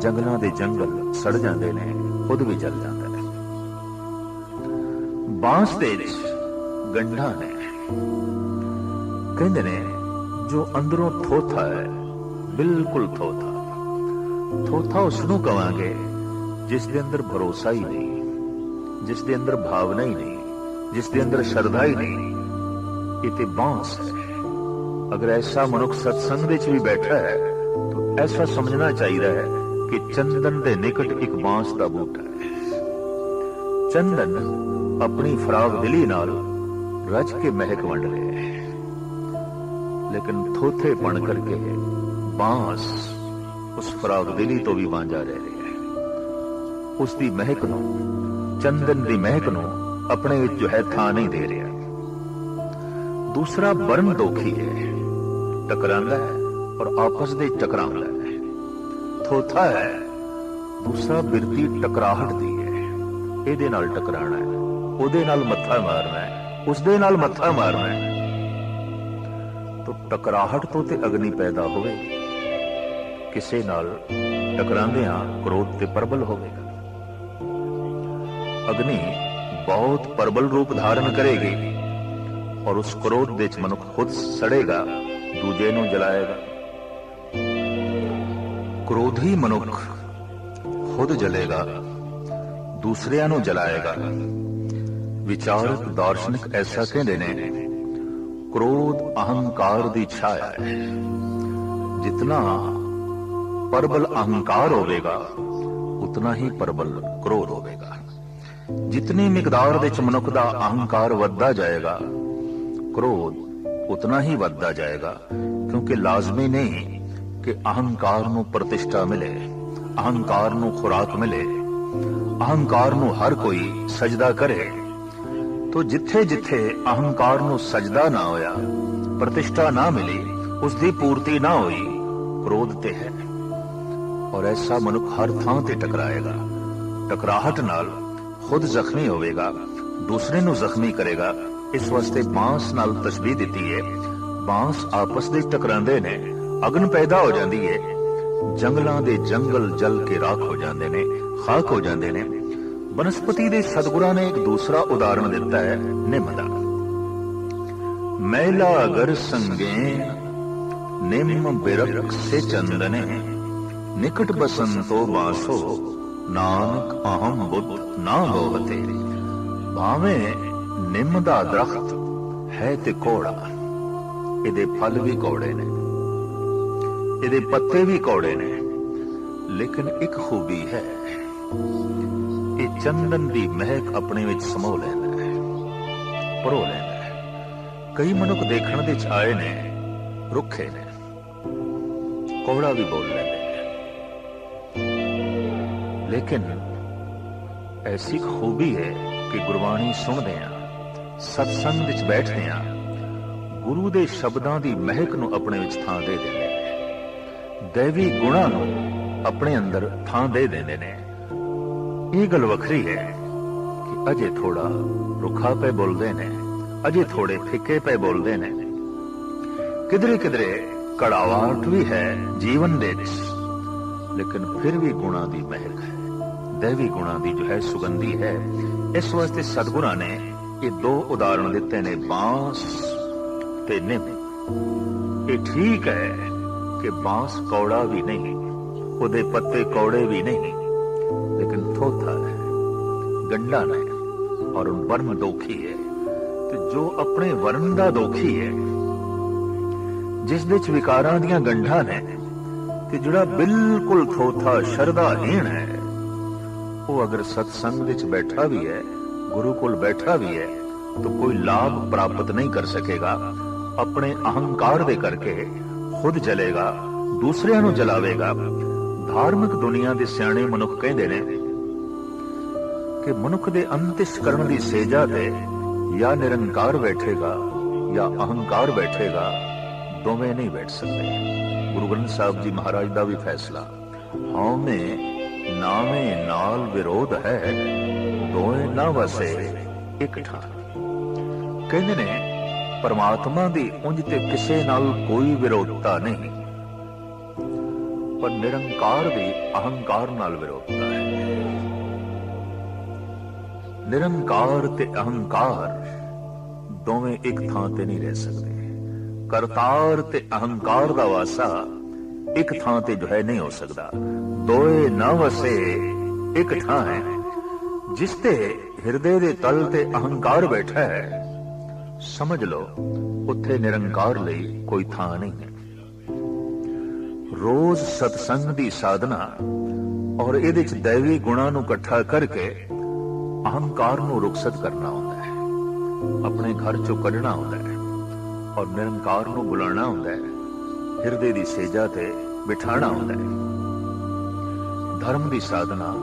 ਜੰਗਲਾਂ ਦੇ ਜੰਗਲ ਸੜ ਜਾਂਦੇ ਨੇ ਖੁਦ ਵੀ ਜਲ ਜਾਂਦਾ ਹੈ ਬਾਂਸ ਦੇ ਵਿੱਚ ਗੰਢਾਂ ਨੇ ਕਹਿੰਦੇ ਨੇ ਜੋ ਅੰਦਰੋਂ ਥੋਥਾ ਹੈ ਬਿਲਕੁਲ ਥੋਥਾ ਥੋਥਾ ਉਸ ਨੂੰ ਕਵਾਂਗੇ ਜਿਸ ਦੇ ਅੰਦਰ ਭਰੋਸਾ ਹੀ ਨਹੀਂ ਜਿਸ ਦੇ ਅੰਦਰ ਭਾਵਨਾ ਹੀ ਨਹੀਂ ਜਿਸ ਦੇ ਅੰਦਰ ਸ਼ਰਧਾ ਹੀ ਨਹੀਂ ਇਹ ਤੇ ਬਾਂਸ ਹੈ ਅਗਰ ਐਸਾ ਮਨੁੱਖ ਸਤਸੰਗ ਵਿੱਚ ਵੀ ਬੈਠਾ ਹੈ ਤਾਂ ਐਸਾ ਸਮਝਣਾ ਚਾਹੀਦਾ ਹੈ ਕਿ ਚੰਦਨ ਦੇ ਨਿਕਟ ਇੱਕ ਬਾਂਸ ਦਾ ਬੂਟਾ ਹੈ ਚੰਦਨ ਆਪਣੀ ਫਰਾਗ ਦਿਲੀ ਨਾਲ ਰਚ ਕੇ ਮਹਿਕ ਵੰਡ ਰਿਹਾ ਹੈ ਲੇਕਿਨ ਥੋਥੇ ਬਣ ਕਰਕੇ ਬਾਂਸ ਉਸ ਫਰਾਗ ਦਿਲੀ ਉਸ ਦੀ ਮਹਿਕ ਨੂੰ, ਚੰਦਨ ਦੀ ਮਹਿਕ ਨੂੰ ਆਪਣੇ ਵਿੱਚ ਜੋ ਹੈ ਥਾਂ ਨਹੀਂ ਦੇ ਰਿਹਾ। ਦੂਸਰਾ ਬਰਨ ਦੋਖੀ ਹੈ ਟਕਰਾਂਦਾ ਹੈ ਔਰ ਆਪਸ ਦੇ ਟਕਰਾਉਂਦਾ ਹੈ। ਥੋਥਾ ਹੈ, ਦੂਸਰਾ ਬਿਰਤੀ ਟਕਰਾਹਟ ਦੀ ਹੈ, ਇਹਦੇ ਨਾਲ ਟਕਰਾਣਾ ਹੈ, ਉਹਦੇ ਨਾਲ ਮੱਥਾ ਮਾਰਨਾ ਹੈ ਉਸ ਨਾਲ ਮੱਥਾ ਮਾਰਨਾ ਹੈ। ਤੋ ਟਕਰਾਹਟ ਤੋਂ ਤੇ ਅਗਨੀ ਪੈਦਾ ਹੋਵੇ, ਕਿਸੇ ਨਾਲ ਟਕਰਾਉਂਦਿਆਂ ਕ੍ਰੋਧ ਤੇ ਪ੍ਰਬਲ ਹੋਵੇਗਾ। ਅਗਨੀ ਬਹੁਤ ਪ੍ਰਬਲ ਰੂਪ ਧਾਰਨ ਕਰੇਗੀ ਔਰ ਉਸ ਕ੍ਰੋਧ ਦੇ ਵਿੱਚ ਮਨੁੱਖ ਖੁਦ ਸੜੇਗਾ ਦੂਜੇ ਨੂੰ ਜਲਾਏਗਾ ਕ੍ਰੋਧੀ ਮਨੁੱਖ ਖੁਦ ਜਲੇਗਾ ਦੂਸਰਿਆਂ ਨੂੰ ਜਲਾਏਗਾ ਵਿਚਾਰਕ ਦਾਰਸ਼ਨਿਕ ਐਸਾ ਕਹਿੰਦੇ ਨੇ ਕ੍ਰੋਧ ਅਹੰਕਾਰ ਦੀ ਛਾਇਆ ਹੈ ਜਿਤਨਾ ਪਰਬਲ ਅਹੰਕਾਰ ਹੋਵੇਗਾ ਉਤਨਾ ਹੀ ਪਰਬਲ ਕ੍ਰੋਧ ਹੋਵੇਗਾ ਜਿਤਨੀ ਮਿਕਦਾਰ ਦੇ ਚ ਮਨੁੱਖ ਦਾ ਅਹੰਕਾਰ ਵੱਧਦਾ ਜਾਏਗਾ ਕ੍ਰੋਧ ਉਤਨਾ ਹੀ ਵੱਧਦਾ ਜਾਏਗਾ ਕਿਉਂਕਿ ਲਾਜ਼ਮੀ ਨਹੀਂ ਕਿ ਅਹੰਕਾਰ ਨੂੰ ਪ੍ਰਤਿਸ਼ਠਾ ਮਿਲੇ ਅਹੰਕਾਰ ਨੂੰ ਖੁਰਾਕ ਮਿਲੇ ਅਹੰਕਾਰ ਨੂੰ ਹਰ ਕੋਈ ਸਜਦਾ ਕਰੇ ਤੋ ਜਿੱਥੇ ਜਿੱਥੇ ਅਹੰਕਾਰ ਨੂੰ ਸਜਦਾ ਨਾ ਹੋਇਆ ਪ੍ਰਤਿਸ਼ਠਾ ਨਾ ਮਿਲੀ ਉਸ ਦੀ ਪੂਰਤੀ ਨਾ ਹੋਈ ਕ੍ਰੋਧ ਤੇ ਹੈ ਔਰ ਐਸਾ ਮਨੁੱਖ ਹਰ ਥਾਂ ਤੇ ਟਕਰਾਏਗਾ ਟਕਰਾਹਟ ਨਾਲ ਖੁਦ ਜ਼ਖਮੀ ਹੋਵੇਗਾ, ਦੂਸਰੇ ਨੂੰ ਜ਼ਖਮੀ ਕਰੇਗਾ। ਇਸ ਵਾਸਤੇ ਬਾਂਸ ਨਾਲ ਤਸ਼ਬੀਹ ਦਿੱਤੀ ਹੈ। ਬਾਂਸ ਆਪਸ ਵਿੱਚ ਟਕਰਾਉਂਦੇ ਨੇ, ਅਗਨ ਪੈਦਾ ਹੋ ਜਾਂਦੀ ਹੈ। ਜੰਗਲਾਂ ਦੇ ਜੰਗਲ ਜਲ ਕੇ ਰਾਖ ਹੋ ਜਾਂਦੇ ਨੇ, ਖਾਕ ਹੋ ਜਾਂਦੇ ਨੇ। ਬਨਸਪਤੀ ਦੇ ਸਤਿਗੁਰਾਂ ਨੇ ਇੱਕ ਦੂਸਰਾ ਉਦਾਹਰਣ ਦਿੱਤਾ ਹੈ ਨਿੰਮ ਦਾ ਮੈਲਾ ਅਗਰ ਸੰਗੇ, ਨਿੰਮ ਬਿਰਖ ਸੇ ਚੰਦਨੇ। ਨਿਕਟ ਬਸੰਤੋ ਬਾਸੋ। ਨਾਨਕ ਅਹੰ ਬੁੱਧ ਨਾ ਹੋਵਤੇ ਭਾਵੇਂ ਨਿੰਮ ਦਾ ਦਰਖਤ ਹੈ ਤੇ ਕੋੜਾ ਇਹਦੇ ਫਲ ਵੀ ਕੌੜੇ ਨੇ, ਇਹਦੇ ਪੱਤੇ ਵੀ ਕੌੜੇ ਨੇ, ਲੇਕਿਨ ਇੱਕ ਖੂਬੀ ਹੈ, ਇਹ ਚੰਦਨ ਦੀ ਮਹਿਕ ਆਪਣੇ ਵਿੱਚ ਸਮੋ ਲੈਂਦਾ ਹੈ, ਪਰੋ ਲੈਂਦਾ ਹੈ। ਕਈ ਮਨੁੱਖ ਦੇਖਣ ਦੇ ਛਾਏ ਨੇ, ਰੁੱਖੇ ਨੇ ਕੋੜਾ ਵੀ ਬੋਲ ਲੈਂਦੇ ਲੇਕਿਨ ਐਸੀ ਖੂਬੀ ਹੈ ਕਿ ਗੁਰਬਾਣੀ ਸੁਣਦੇ ਆ ਸਤਸੰਗ ਵਿੱਚ ਬੈਠਦੇ ਆ ਗੁਰੂ ਦੇ ਸ਼ਬਦਾਂ ਦੀ ਮਹਿਕ ਨੂੰ ਆਪਣੇ ਵਿੱਚ ਥਾਂ ਦੇ ਦਿੰਦੇ ਨੇ, ਦੇਵੀ ਗੁਣਾਂ ਨੂੰ ਆਪਣੇ ਅੰਦਰ ਥਾਂ ਦੇ ਦਿੰਦੇ ਨੇ। ਇਹ ਗੱਲ ਵੱਖਰੀ ਹੈ ਕਿ ਅਜੇ ਥੋੜਾ ਰੁੱਖਾ ਪੈ ਬੋਲਦੇ ਨੇ, ਅਜੇ ਥੋੜੇ ਫਿੱਕੇ ਪੈ ਬੋਲਦੇ ਨੇ। ਕਿਧਰੇ ਕਿਧਰੇ ਕੜਾਵਾਟ ਵੀ ਹੈ ਜੀਵਨ ਦੇ ਵਿੱਚ, ਲੇਕਿਨ ਫਿਰ ਵੀ ਗੁਣਾਂ ਦੀ ਮਹਿਕ ਹੈ। ਦੇਵੀ ਗੁਣਾਂ ਦੀ ਜੋ ਹੈ ਸੁਗੰਧੀ ਹੈ। ਇਸ ਵਾਸਤੇ ਸਤਿਗੁਰਾਂ ਨੇ ਇਹ ਦੋ ਉਦਾਹਰਣ ਦਿੱਤੇ ਨੇ, ਬਾਂਸ ਤੇ ਨਿੰਮ। ਇਹ ਠੀਕ ਹੈ ਕਿ ਬਾਂਸ ਕੌੜਾ ਵੀ ਨਹੀਂ, ਉਹਦੇ ਪੱਤੇ ਕੌੜੇ ਵੀ ਨਹੀਂ, ਲੇਕਿਨ ਥੋਥਾ ਹੈ ਗੰਡਾ ਨਹੀਂ ਔਰ ਵਰਮ ਦੋਖੀ ਹੈ। ਤੇ ਜੋ ਆਪਣੇ ਵਰਮ ਦਾ ਦੋਖੀ ਹੈ, ਜਿਸ ਵਿੱਚ ਵਿਕਾਰਾਂ ਦੀਆਂ ਗੰਢਾਂ ਨੇ, ਤੇ ਜਿਹੜਾ ਬਿਲਕੁਲ ਥੋਥਾ, ਸ਼ਰਧਾਹੀਣ ਹੈ ਉਹ ਅਗਰ ਸਤਸੰਗ ਵਿੱਚ ਬੈਠਾ ਵੀ ਹੈ ਗੁਰੂ ਕੋਲ ਬੈਠਾ ਵੀ ਹੈ, ਤਾਂ ਕੋਈ ਲਾਭ ਪ੍ਰਾਪਤ ਨਹੀਂ ਕਰ ਸਕੇਗਾ। ਆਪਣੇ ਅਹੰਕਾਰ ਦੇ ਕਰਕੇ ਖੁਦ ਜਲੇਗਾ, ਦੂਸਰਿਆਂ ਨੂੰ ਜਲਾਵੇਗਾ। ਧਾਰਮਿਕ ਦੁਨੀਆ ਦੇ ਸਿਆਣੇ ਮਨੁੱਖ ਕਹਿੰਦੇ ਨੇ ਕਿ ਮਨੁੱਖ ਦੇ ਅੰਤਿਸ਼ ਕਰਨ ਦੀ ਸੇਜਾ ਤੇ ਜਾਂ ਨਿਰੰਕਾਰ ਬੈਠੇਗਾ ਜਾਂ ਅਹੰਕਾਰ ਬੈਠੇਗਾ, ਦੋਵੇਂ ਨਹੀਂ ਬੈਠ ਸਕਦੇ। ਗੁਰੂ ਗ੍ਰੰਥ ਸਾਹਿਬ ਜੀ ਮਹਾਰਾਜ ਦਾ ਵੀ ਫੈਸਲਾ, ਹਉਮੈ ਨਾਵੇਂ ਨਾਲ ਵਿਰੋਧ ਹੈ ਦੋਏ ਨਾ ਵਸੇ ਇੱਕ ਕਹਿੰਦੇ ਨੇ, ਪਰਮਾਤਮਾ ਦੀ ਉਂਝ ਤੇ ਕਿਸੇ ਨਾਲ ਕੋਈ ਵਿਰੋਧਤਾ ਨਹੀਂ। ਪਰ ਨਿਰੰਕਾਰ ਦੀ ਅਹੰਕਾਰ ਨਾਲ ਵਿਰੋਧਤਾ ਹੈ। ਨਿਰੰਕਾਰ ਤੇ ਅਹੰਕਾਰ ਦੋਵੇਂ ਇੱਕ ਥਾਂ ਤੇ ਨਹੀਂ ਰਹਿ ਸਕਦੇ। ਕਰਤਾਰ ਤੇ ਅਹੰਕਾਰ ਦਾ ਵਾਸਾ ਇੱਕ ਥਾਂ ਤੇ ਜੋ ਹੈ ਨਹੀਂ ਹੋ ਸਕਦਾ। ਦੋਏ ਨਾ ਵਸੇ, ਇੱਕ ਥਾਂ ਹੈ ਜਿਸ ਤੇ ਹਿਰਦੇ ਦੇ ਤਲ ਤੇ ਅਹੰਕਾਰ ਬੈਠਾ ਹੈ। ਸਮਝ ਲਓ, ਉੱਥੇ ਨਿਰੰਕਾਰ ਲਈ ਕੋਈ ਥਾਂ ਨਹੀਂ ਹੈ। ਰੋਜ਼ ਸਤਸੰਗ ਦੀ ਸਾਧਨਾ ਔਰ ਇਹਦੇ ਚ ਦੇਵੀ ਗੁਣਾਂ ਨੂੰ ਇਕੱਠਾ ਕਰਕੇ ਅਹੰਕਾਰ ਨੂੰ ਰੁਖਸਤ ਕਰਨਾ ਹੁੰਦਾ ਹੈ। ਆਪਣੇ ਘਰ ਚੋਂ ਕੱਢਣਾ ਹੁੰਦਾ ਹੈ ਔਰ ਨਿਰੰਕਾਰ ਨੂੰ ਬੁਲਾਉਣਾ ਹੁੰਦਾ ਹੈ। ਹਿਰਦੇ ਦੀ ਸੇਜਾ ਤੇ ਬਿਠਾਣਾ ਹੁੰਦਾ ਹੈ। ਧਰਮ ਦੀ ਸਾਧਨਾ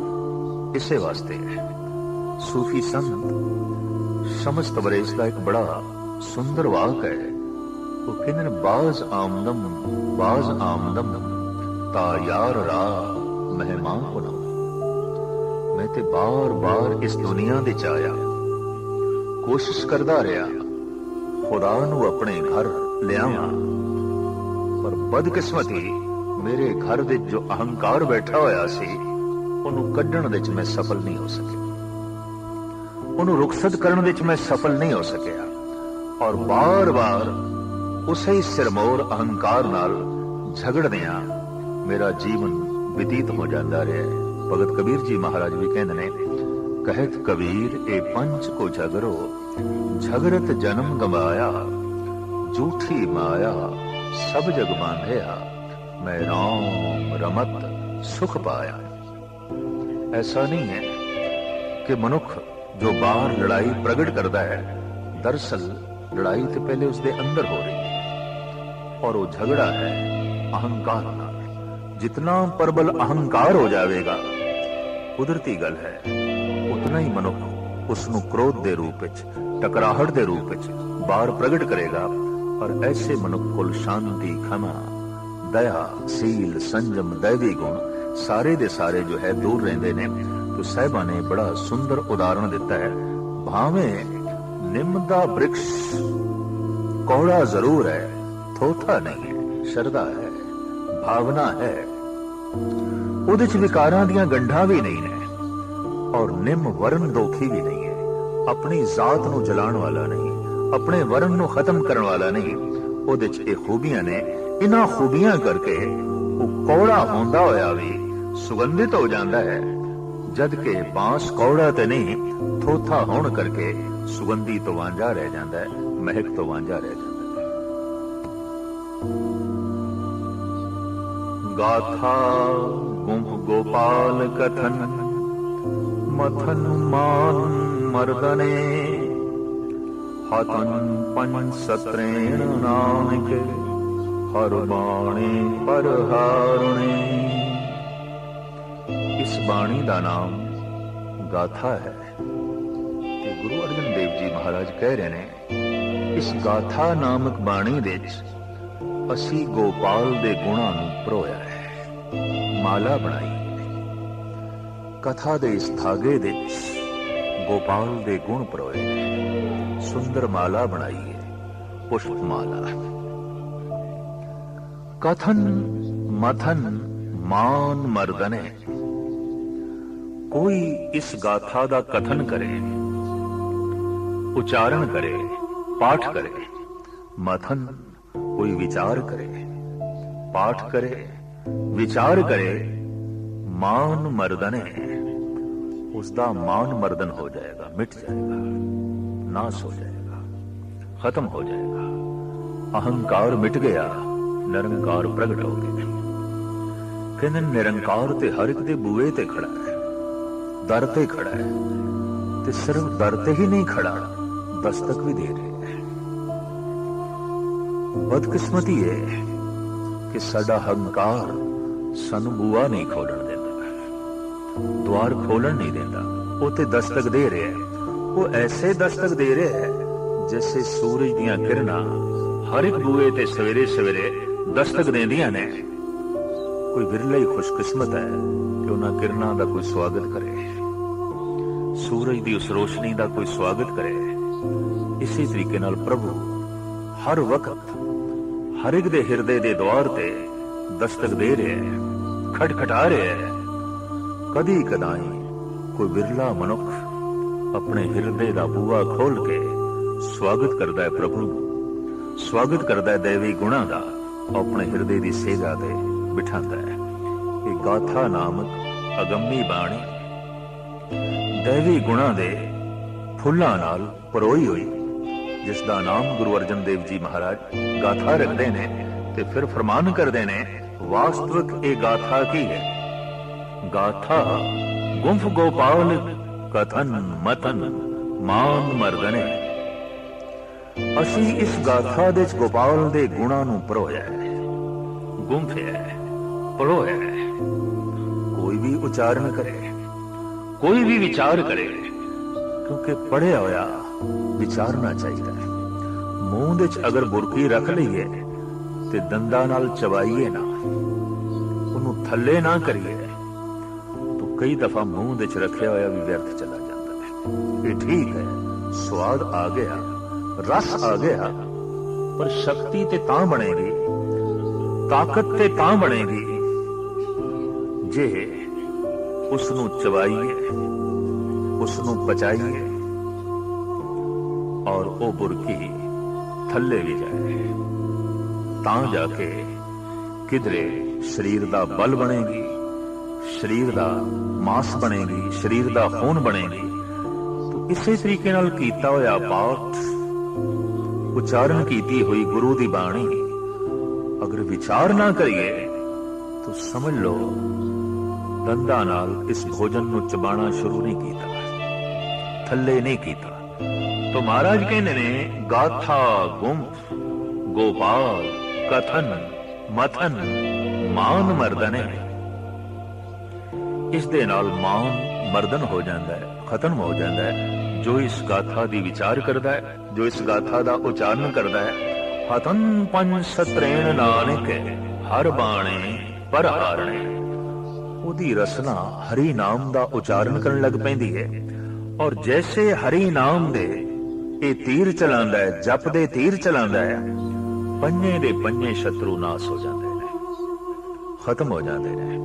ਇਸੇ ਵਾਸਤੇ ਹੈ। ਸੂਫੀ ਸੰਤ ਸਮਸਤ ਬਰੇਸ ਦਾ ਇੱਕ ਬੜਾ ਸੁੰਦਰ ਵਾਕ ਹੈ। ਉਹ ਕਹਿੰਦੇ ਨੇ, ਬਾਜ਼ ਆਮਦਮ ਬਾਜ਼ ਆਮਦਮ, ਤਾ ਯਾਰ ਰਾ ਮਹਿਮਾਨ ਕੋ ਨਾ ਮੈਂ ਤੇ ਬਾਰ-ਬਾਰ ਇਸ ਦੁਨੀਆ ਦੇ ਚ ਆਇਆ। ਕੋਸ਼ਿਸ਼ ਕਰਦਾ ਰਿਹਾ, ਖੁਦਾ ਨੂੰ ਆਪਣੇ ਘਰ ਲਿਆਵਾਂ। ਪਰ ਬਦਕਿਸਮਤੀ ਮੇਰੇ ਘਰ ਵਿੱਚ ਜੋ ਅਹੰਕਾਰ ਬੈਠਾ ਹੋਇਆ ਸੀ, ਉਹਨੂੰ ਕੱਢਣ ਵਿੱਚ ਮੈਂ ਸਫਲ ਨਹੀਂ ਹੋ ਸਕਿਆ। ਉਹਨੂੰ ਰੁਖਸਤ ਕਰਨ ਵਿੱਚ ਮੈਂ ਸਫਲ ਨਹੀਂ ਹੋ ਸਕਿਆ। ਔਰ ਬਾਰ-ਬਾਰ ਉਸੇ ਹੀ ਸਿਰਮੌਰ ਅਹੰਕਾਰ ਨਾਲ ਝਗੜਦਿਆਂ ਮੇਰਾ ਜੀਵਨ ਬਤੀਤ ਹੋ ਜਾਂਦਾ ਰਿਹਾ ਭਗਤ ਕਬੀਰ ਜੀ ਮਹਾਰਾਜ ਵੀ ਕਹਿੰਦੇ ਨੇ, ਕਹਿਤ ਕਬੀਰ ਇਹ ਪੰਚ ਕੋ ਝਗਰੋ ਝਗਰਤ ਜਨਮ ਗਵਾਇਆ, ਝੂਠੀ ਮਾਇਆ ਸਭ ਜਗ ਬਾਂਧਿਆ। ਮੈਂ ਰਾਮ ਰਮਤ ਸੁਖ ਪਾਇਆ। ਐਸਾ ਨਹੀਂ ਹੈ ਕਿ ਮਨੁੱਖ ਜੋ ਬਾਹਰ ਲੜਾਈ ਪ੍ਰਗਟ ਕਰਦਾ ਹੈ, ਦਰਸਲ ਲੜਾਈ ਤੇ ਪਹਿਲੇ ਉਸਦੇ ਅੰਦਰ ਹੋ ਰਹੀ ਹੈ। ਔਰ ਉਹ ਝਗੜਾ ਹੈ ਅਹੰਕਾਰ ਨਾਲ। ਜਿਤਨਾ ਪ੍ਰਬਲ ਅਹੰਕਾਰ ਹੋ ਜਾਵੇਗਾ, ਕੁਦਰਤੀ ਗੱਲ ਹੈ, ਉਤਨਾ ਹੀ ਮਨੁੱਖ ਉਸ ਨੂੰ ਕ੍ਰੋਧ ਦੇ ਰੂਪ ਵਿੱਚ, ਟਕਰਾਹਟ ਦੇ ਰੂਪ ਵਿੱਚ ਬਾਹਰ ਪ੍ਰਗਟ ਕਰੇਗਾ। ਪਰ ਐਸੇ ਮਨੁੱਖ ਕੋਲ ਸ਼ਾਂਤੀ ਖਮਾ ਦਇਆ, ਸੀਲ, ਸੰਜਮ ਦੇਵੀ ਗੁਣ ਸਾਰੇ ਦੇ ਸਾਰੇ ਜੋ ਹੈ ਦੂਰ ਰਹਿੰਦੇ ਨੇ। ਤੋ ਸਾਹਿਬਾਂ ਨੇ ਬੜਾ ਸੁੰਦਰ ਉਦਾਹਰਣ ਦਿੱਤਾ ਹੈ। ਭਾਵੇਂ ਨਿੰਮ ਦਾ ਬ੍ਰਿਕਸ਼ ਕੌੜਾ ਜ਼ਰੂਰ ਹੈ, ਥੋਥਾ ਨਹੀਂ ਹੈ ਸ਼ਰਧਾ ਹੈ, ਭਾਵਨਾ ਹੈ। ਉਹਦੇ ਚ ਵਿਕਾਰਾਂ ਦੀਆਂ ਗੰਢਾਂ ਵੀ ਨਹੀਂ ਨੇ ਔਰ ਨਿਮ ਵਰਨ ਦੋਖੀ ਵੀ ਨਹੀਂ ਹੈ। ਆਪਣੀ ਜ਼ਾਤ ਨੂੰ ਜਲਾਉਣ ਵਾਲਾ ਨਹੀਂ, ਆਪਣੇ ਵਰਨ ਨੂੰ ਖਤਮ ਕਰਨ ਵਾਲਾ ਨਹੀਂ। ਉਹਦੇ ਚ ਇਹ ਖੂਬੀਆਂ ਨੇ ਇਹਨਾਂ ਖੂਬੀਆਂ ਕਰਕੇ ਉਹ ਕੌੜਾ ਹੁੰਦਾ ਹੋਇਆ ਵੀ ਸੁਗੰਧਿਤ ਹੋ ਜਾਂਦਾ ਹੈ। ਜਦ ਕਿ ਬਾਂਸ ਕੌੜਾ ਤੇ ਨਹੀਂ, ਥੋਥਾ ਹੋਣ ਕਰਕੇ ਸੁਗੰਧੀ ਤੋਂ ਵਾਂਝਾ ਰਹਿ ਜਾਂਦਾ ਹੈ, ਮਹਿਕ ਤੋਂ ਵਾਂਝਾ ਰਹਿ ਜਾਂਦਾ ਹੈ। ਗਾਥਾ ਗੁੰਭ ਗੋਪਾਲ ਕਥਨ, ਮਥਨ ਮਾਨ ਮਰਦਨੇ, ਹਤਨ ਪੰਜ ਸਤਰੇਣ ਨਾਨਕ। ਹਰ ਬਾਣੀ ਪਰ ਹਾਰਣੇ ਇਸ ਬਾਣੀ ਦਾ ਨਾਮ ਗਾਥਾ ਹੈ। ਤੇ ਗੁਰੂ ਅਰਜਨ ਦੇਵ ਜੀ ਮਹਾਰਾਜ ਕਹਿ ਰਹੇ ਨੇ, ਇਸ ਗਾਥਾ ਨਾਮਕ ਬਾਣੀ ਵਿੱਚ ਅਸੀਂ ਗੋਪਾਲ ਦੇ ਗੁਣਾਂ ਨੂੰ ਪਰੋਇਆ ਹੈ। ਮਾਲਾ ਬਣਾਈ ਕਥਾ ਦੇ ਇਸ ਧਾਗੇ ਵਿੱਚ ਗੋਪਾਲ ਦੇ ਗੁਣ ਪਰੋਏ ਨੇ। ਸੁੰਦਰ ਮਾਲਾ ਬਣਾਈ ਹੈ। ਪੁਸ਼ਪ ਮਾਲਾ ਕਥਨ ਮਥਨ ਮਾਨ ਮਰਦਨੇ ਕੋਈ ਇਸ ਗਾਥਾ ਦਾ ਕਥਨ ਕਰੇ ਉਚਾਰਨ ਕਰੇ ਪਾਠ ਕਰੇ ਮਥਨ ਕੋਈ ਵਿਚਾਰ ਕਰੇ ਪਾਠ ਕਰੇ ਵਿਚਾਰ ਕਰੇ ਮਾਨ ਮਰਦਨੇ ਉਸ ਦਾ ਮਾਨ ਮਰਦਨ ਹੋ ਜਾਏਗਾ ਮਿਟ ਜਾਏਗਾ ਨਾਸ ਹੋ ਜਾਏਗਾ ਖਤਮ ਹੋ ਜਾਏਗਾ ਅਹੰਕਾਰ ਮਿਟ ਗਿਆ ਨਿਰੰਕਾਰ ਪ੍ਰਗਟ ਹੋ ਗਏ। ਕਹਿੰਦੇ ਨਿਰੰਕਾਰ ਤੇ ਹਰ ਇੱਕ ਦੇ ਬੂਏ ਤੇ ਖੜਾ ਹੈ। ਦਰ ਤੇ ਖੜਾ ਹੈ। ਤੇ ਸਿਰਫ ਦਰ ਤੇ ਹੀ ਨਹੀਂ ਖੜਾ, ਦਸਤਕ ਵੀ ਦੇ ਰਿਹਾ ਹੈ। ਬਦਕਿਸਮਤੀ ਹੈ ਕਿ ਸਾਡਾ ਹੰਕਾਰ ਸਾਨੂੰ ਬੂਆ ਨਹੀਂ ਖੋਲਣ ਦਿੰਦਾ। ਦਵਾਰ ਖੋਲਣ ਨਹੀਂ ਦਿੰਦਾ। ਉਹ ਤੇ ਦਸਤਕ ਦੇ ਰਿਹਾ ਹੈ। ਉਹ ਐਸੇ ਦਸਤਕ ਦੇ ਰਿਹਾ ਹੈ ਜਿਵੇਂ ਸੂਰਜ ਦੀਆਂ ਕਿਰਨਾਂ ਹਰ ਇੱਕ ਬੂਏ ਤੇ ਸਵੇਰੇ ਸਵੇਰੇ ਦਸਤਕ ਦਿੰਦੀਆਂ ਨੇ। ਕੋਈ ਵਿਰਲਾ ਹੀ ਖੁਸ਼ਕਿਸਮਤ ਹੈ ਕਿ ਉਹਨਾਂ ਕਿਰਨਾਂ ਦਾ ਕੋਈ ਸਵਾਗਤ ਕਰੇ। ਸੂਰਜ ਦੀ ਉਸ ਰੋਸ਼ਨੀ ਦਾ ਕੋਈ ਸਵਾਗਤ ਕਰੇ। ਇਸੇ ਤਰੀਕੇ ਨਾਲ ਪ੍ਰਭੂ ਹਰ ਵਕਤ ਹਰ ਇੱਕ ਦੇ ਹਿਰਦੇ ਦੇ ਦਵਾਰ ਤੇ ਦਸਤਕ ਦੇ ਰਿਹਾ ਹੈ, ਖਟਖਟਾ ਰਿਹਾ ਹੈ। ਕਦੀ ਕਦਾਈ ਕੋਈ ਵਿਰਲਾ ਮਨੁੱਖ ਆਪਣੇ ਹਿਰਦੇ ਦਾ ਬੂਆ ਖੋਲ ਕੇ ਸਵਾਗਤ ਕਰਦਾ ਹੈ ਪ੍ਰਭੂ। ਨੂੰ ਸਵਾਗਤ ਕਰਦਾ ਹੈ ਦੇਵੀ ਗੁਣਾ ਦਾ। ਆਪਣੇ ਹਿਰਦੇ ਦੀ ਸੇਵਾ ਤੇ ਬਿਠਾਉਂਦਾ ਹੈ। ਇਹ ਗਾਥਾ ਨਾਮਕ ਅਗੰਮੀ ਬਾਣੀ ਦੇਵੀ ਗੁਣਾ ਦੇ ਫੁੱਲਾਂ ਨਾਲ ਪਰੋਈ ਹੋਈ, ਜਿਸ ਦਾ ਨਾਮ ਗੁਰੂ ਅਰਜਨ ਦੇਵ ਜੀ ਮਹਾਰਾਜ ਗਾਥਾ ਰੱਖਦੇ ਨੇ ਤੇ ਫਿਰ ਫਰਮਾਨ ਕਰਦੇ ਨੇ, ਵਾਸਤਵਿਕ ਇਹ ਗਾਥਾ ਕੀ ਹੈ? ਗਾਥਾ, ਗੁੰਫ ਗੋਪਾਲ ਕਥਨ ਮਤਨ, ਮਾਨ ਮਰਦਨੇ। ਅਸੀਂ ਇਸ ਗਾਥਾ ਦੇ ਵਿੱਚ ਗੋਪਾਲ ਦੇ ਗੁਣਾਂ ਨੂੰ ਪਰੋਇਆ ਹੈ। ਗੁੰਫਿਆ ਹੈ, ਪਰੋਇਆ ਹੈ। ਕੋਈ ਵੀ ਉਚਾਰਨ ਕਰੇ, ਕੋਈ ਵੀ ਵਿਚਾਰ ਕਰੇ, ਕਿਉਂਕਿ ਪੜਿਆ ਹੋਇਆ ਵਿਚਾਰਨਾ ਚਾਹੀਦਾ ਹੈ। ਮੂੰਹ ਦੇ ਵਿੱਚ ਅਗਰ ਬੁਰਕੀ ਰੱਖ ਲਈਏ ਤੇ ਦੰਦਾਂ ਨਾਲ ਚਬਾਈਏ ਨਾ, ਉਹਨੂੰ ਥੱਲੇ ਨਾ ਕਰੀਏ, ਤਾਂ ਕਈ ਦਫਾ ਮੂੰਹ ਦੇ ਵਿੱਚ ਰੱਖਿਆ ਹੋਇਆ ਵੀ ਵਿਅਰਥ ਚਲਾ ਜਾਂਦਾ ਹੈ। ਇਹ ਠੀਕ ਹੈ, ਸਵਾਦ ਆ ਗਿਆ। ਰਸ ਆ ਗਿਆ, ਪਰ ਸ਼ਕਤੀ ਤੇ ਤਾਂ ਬਣੇਗੀ, ਤਾਕਤ ਤੇ ਤਾਂ ਬਣੇਗੀ। ਜੇ ਉਸ ਨੂੰ ਚਬਾਈਏ ਉਸ ਨੂੰ ਪਚਾਈਏ, ਔਰ ਉਹ ਬੁਰਕੀ ਥੱਲੇ ਵੀ ਜਾਏ, ਤਾਂ ਜਾ ਕੇ ਕਿਧਰੇ ਸਰੀਰ ਦਾ ਬਲ ਬਣੇਗੀ, ਸਰੀਰ ਦਾ ਮਾਸ ਬਣੇਗੀ, ਸਰੀਰ ਦਾ ਖੂਨ ਬਣੇਗੀ। ਤੋ ਇਸੇ ਤਰੀਕੇ ਨਾਲ ਕੀਤਾ ਹੋਇਆ ਪਾਠ ਉਚਾਰਨ ਕੀਤੀ ਹੋਈ ਗੁਰੂ ਦੀ ਬਾਣੀ। ਅਗਰ ਵਿਚਾਰ ਨਾ ਕਰੀਏ, ਤਾਂ ਸਮਝ ਲਓ, ਦੰਦਾਂ ਨਾਲ ਇਸ ਭੋਜਨ ਨੂੰ ਚਬਾਣਾ ਸ਼ੁਰੂ ਨਹੀਂ ਕੀਤਾ। ਥੱਲੇ ਨਹੀਂ ਕੀਤਾ। ਤੋ ਮਹਾਰਾਜ ਕਹਿੰਦੇ ਨੇ, ਗਾਥਾ ਗੁੰਫ ਗੋਪਾਲ, ਕਥਨ, ਮਥਨ, ਮਾਨ ਮਰਦਨ ਇਸ ਦੇ ਨਾਲ ਮਾਨ ਮਰਦਨ ਹੋ ਜਾਂਦਾ ਹੈ, ਖਤਮ ਹੋ ਜਾਂਦਾ ਹੈ। ਜੋ ਇਸ ਗਾਥਾ ਦੀ ਵਿਚਾਰ ਕਰਦਾ ਹੈ, ਜੋ ਇਸ ਗਾਥਾ ਦਾ ਉਚਾਰਨ ਕਰਦਾ ਹੈ ਹਤਨ ਪੰਜ ਸਤਰੇਣ ਨਾਨਕ, ਹਰ ਬਾਣੇ ਪਰ ਹਾਰਣੇ। ਉਹਦੀ ਰਸਨਾ ਹਰੀ ਨਾਮ ਦਾ ਉਚਾਰਨ ਕਰਨ ਲੱਗ ਪੈਂਦੀ ਹੈ। ਔਰ ਜੈਸੇ ਹਰੀ ਨਾਮ ਦੇ, ਇਹ ਤੀਰ ਚਲਾਉਂਦਾ ਹੈ ਜਪਦੇ ਤੀਰ ਚਲਾਉਂਦਾ ਹੈ, ਪੰਜੇ ਦੇ ਪੰਜੇ ਸ਼ਤਰੂ ਨਾਸ ਹੋ ਜਾਂਦੇ ਨੇ, ਖਤਮ ਹੋ ਜਾਂਦੇ ਨੇ।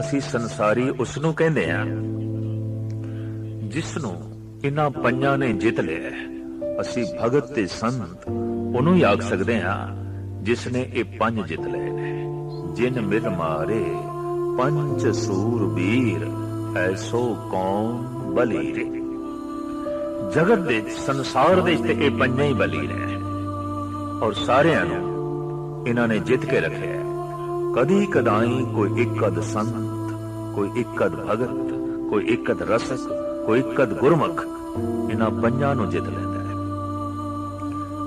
ਅਸੀਂ ਸੰਸਾਰੀ ਉਸ ਨੂੰ ਕਹਿੰਦੇ ਆ ਜਿਸ ਨੂੰ ਇਹਨਾਂ ਪੰਜਾਂ ਨੇ ਜਿੱਤ ਲਿਆ ਹੈ, ਅਸੀਂ ਭਗਤ ਤੇ ਸੰਤ ਉਹਨੂੰ ਹੀ ਆਖ ਸਕਦੇ ਹਾਂ ਜਿਸ ਨੇ ਇਹ ਪੰਜ ਜਿੱਤ ਲਏ ਨੇ। ਜਿਨ ਮਿਲ ਮਾਰੇ ਪੰਜ ਸੂਰ ਐਸੋ ਕੌਮ ਬਲੀਰੇ। ਜਗਤ ਦੇ ਸੰਸਾਰ ਦੇ ਵਿੱਚ ਤੇ ਇਹ ਪੰਜਾਂ ਹੀ ਬਲੀ ਨੇ। ਔਰ ਸਾਰਿਆਂ ਨੂੰ ਇਹਨਾਂ ਨੇ ਜਿੱਤ ਕੇ ਰੱਖਿਆ ਕਦੀ ਕਦਾਈ ਕੋਈ ਇੱਕ ਅਦ ਸੰਤ ਕੋਈ ਇੱਕ ਅਦ ਭਗਤ ਕੋਈ ਇੱਕ ਅਦ ਰਸਕ ਕੋਈ ਇੱਕ ਅਦ ਗੁਰਮੁਖ ਇਹਨਾਂ ਪੰਜਾਂ ਨੂੰ ਜਿੱਤ ਲੈਂਦਾ ਹੈ।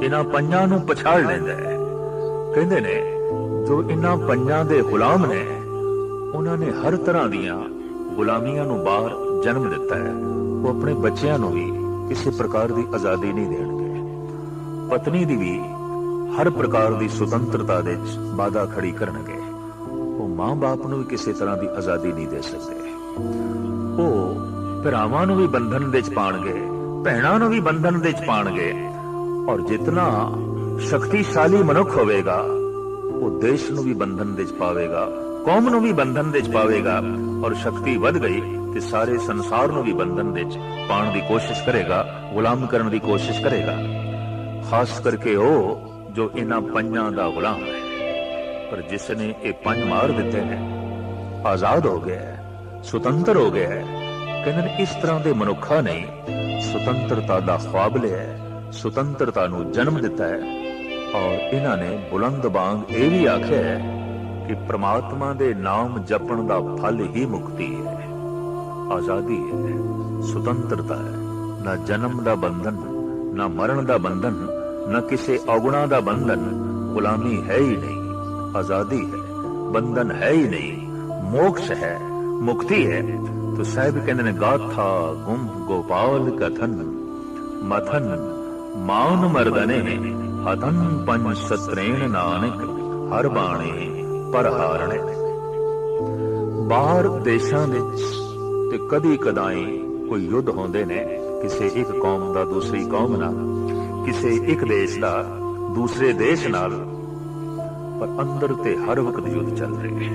ਇਹਨਾਂ ਪੰਜਾਂ ਨੂੰ ਪਛਾੜ ਲੈਂਦਾ ਹੈ। ਕਹਿੰਦੇ ਨੇ, ਜੋ ਇਹਨਾਂ ਪੰਜਾਂ ਦੇ ਗੁਲਾਮ ਨੇ, ਉਹਨਾਂ ਨੇ ਹਰ ਤਰ੍ਹਾਂ ਦੀਆਂ ਗੁਲਾਮੀਆਂ ਨੂੰ ਬਾਹਰ ਜਨਮ ਦਿੱਤਾ ਹੈ। ਉਹ ਆਪਣੇ ਬੱਚਿਆਂ ਨੂੰ ਵੀ ਕਿਸੇ ਪ੍ਰਕਾਰ ਦੀ ਆਜ਼ਾਦੀ ਨਹੀਂ ਦੇਣਗੇ। ਪਤਨੀ ਦੀ ਵੀ ਹਰ ਪ੍ਰਕਾਰ ਦੀ ਸੁਤੰਤਰਤਾ ਦੇ ਵਿੱਚ ਬਾਧਾ ਖੜੀ ਕਰਨਗੇ। ਉਹ ਮਾਂ-ਬਾਪ ਨੂੰ ਵੀ ਕਿਸੇ ਤਰ੍ਹਾਂ ਦੀ ਆਜ਼ਾਦੀ ਨਹੀਂ ਦੇ ਸਕਦੇ। ਉਹ ਭਰਾਵਾਂ ਨੂੰ ਵੀ ਬੰਧਨ ਦੇ ਵਿੱਚ ਪਾਣਗੇ। ਭੈਣਾਂ ਨੂੰ ਵੀ ਬੰਧਨ ਦੇ ਵਿੱਚ ਪਾਣਗੇ। ਔਰ ਜਿਤਨਾ ਸ਼ਕਤੀਸ਼ਾਲੀ ਮਨੁੱਖ ਹੋਵੇਗਾ, ਉਹ ਦੇਸ਼ ਨੂੰ ਵੀ ਬੰਧਨ ਦੇ ਵਿੱਚ ਪਾਵੇਗਾ, ਕੌਮ ਨੂੰ ਵੀ ਬੰਧਨ ਦੇ ਵਿੱਚ ਪਾਵੇਗਾ। ਔਰ ਸ਼ਕਤੀ ਵੱਧ ਗਈ ਤੇ ਸਾਰੇ ਸੰਸਾਰ ਨੂੰ ਵੀ ਬੰਧਨ ਦੇ ਵਿੱਚ ਪਾਉਣ ਦੀ ਕੋਸ਼ਿਸ਼ ਕਰੇਗਾ, ਗੁਲਾਮ ਕਰਨ ਦੀ ਕੋਸ਼ਿਸ਼ ਕਰੇਗਾ। ਖਾਸ ਕਰਕੇ ਉਹ ਜੋ ਇਹਨਾਂ ਪੰਜਾਂ ਦਾ ਗੁਲਾਮ ਹੈ। ਪਰ ਜਿਸ ਨੇ ਇਹ ਪੰਜ ਮਾਰ ਦਿੱਤੇ ਨੇ, ਆਜ਼ਾਦ ਹੋ ਗਿਆ ਹੈ, ਸੁਤੰਤਰ ਹੋ ਗਿਆ ਹੈ, ਕਹਿੰਦੇ ਨੇ ਇਸ ਤਰ੍ਹਾਂ ਦੇ ਮਨੁੱਖਾਂ ਨਹੀਂ ਸੁਤੰਤਰਤਾ ਦਾ ਖੁਆਬ ਲਿਆ ਸੁਤੰਤਰਤਾ ਨੂੰ ਜਨਮ ਦਿੱਤਾ ਹੈ। ਔਰ ਇਹਨਾਂ ਨੇ ਬੁਲੰਦ ਬਾਂਗ ਇਹ ਵੀ ਆਖਿਆ ਹੈ ਕਿ ਪ੍ਰਮਾਤਮਾ ਦੇ ਨਾਮ ਜਪਣ ਦਾ ਫਲ ਹੀ ਮੁਕਤੀ ਹੈ। ਆਜ਼ਾਦੀ ਹੈ, ਸੁਤੰਤਰਤਾ ਹੈ। ਨਾ ਜਨਮ ਦਾ ਬੰਧਨ, ਨਾ ਮਰਨ ਦਾ ਬੰਧਨ, ਨਾ ਕਿਸੇ ਔਗੁਣਾ ਦਾ ਬੰਧਨ। ਗੁਲਾਮੀ ਹੈ ਹੀ ਨਹੀਂ, ਆਜ਼ਾਦੀ ਹੈ, ਬੰਧਨ ਹੈ ਹੀ ਨਹੀਂ। ਮੋਕਸ਼ ਹੈ, ਮੁਕਤੀ ਹੈ। ਤੋ ਸਾਹਿਬ ਕਹਿੰਦੇ ਨੇ, ਗਾਥਾ ਗੁੰਮ ਗੋਪਾਲ ਕਥਨ, ਮਥਨ, ਮਾਨ ਮਰਦਨੇ, ਹਤਨ ਪੰਜ ਸਤਰੇਣ ਨਾਨਕ, ਹਰ ਬਾਣੇ ਪਰ ਬਾਹਰ ਦੇਸ਼ਾਂ ਵਿੱਚ ਤੇ ਕਦੀ ਕਦਾਈ ਕੋਈ ਯੁੱਧ ਹੁੰਦੇ ਨੇ, ਕਿਸੇ ਇੱਕ ਕੌਮ ਦਾ ਦੂਸਰੀ ਕੌਮ ਨਾਲ, ਕਿਸੇ ਇੱਕ ਦੇਸ਼ ਦਾ ਦੂਸਰੇ ਦੇਸ਼ ਨਾਲ, ਪਰ ਅੰਦਰ ਤੇ ਹਰ ਵਕਤ ਯੁੱਧ ਚੱਲ ਰਹੇ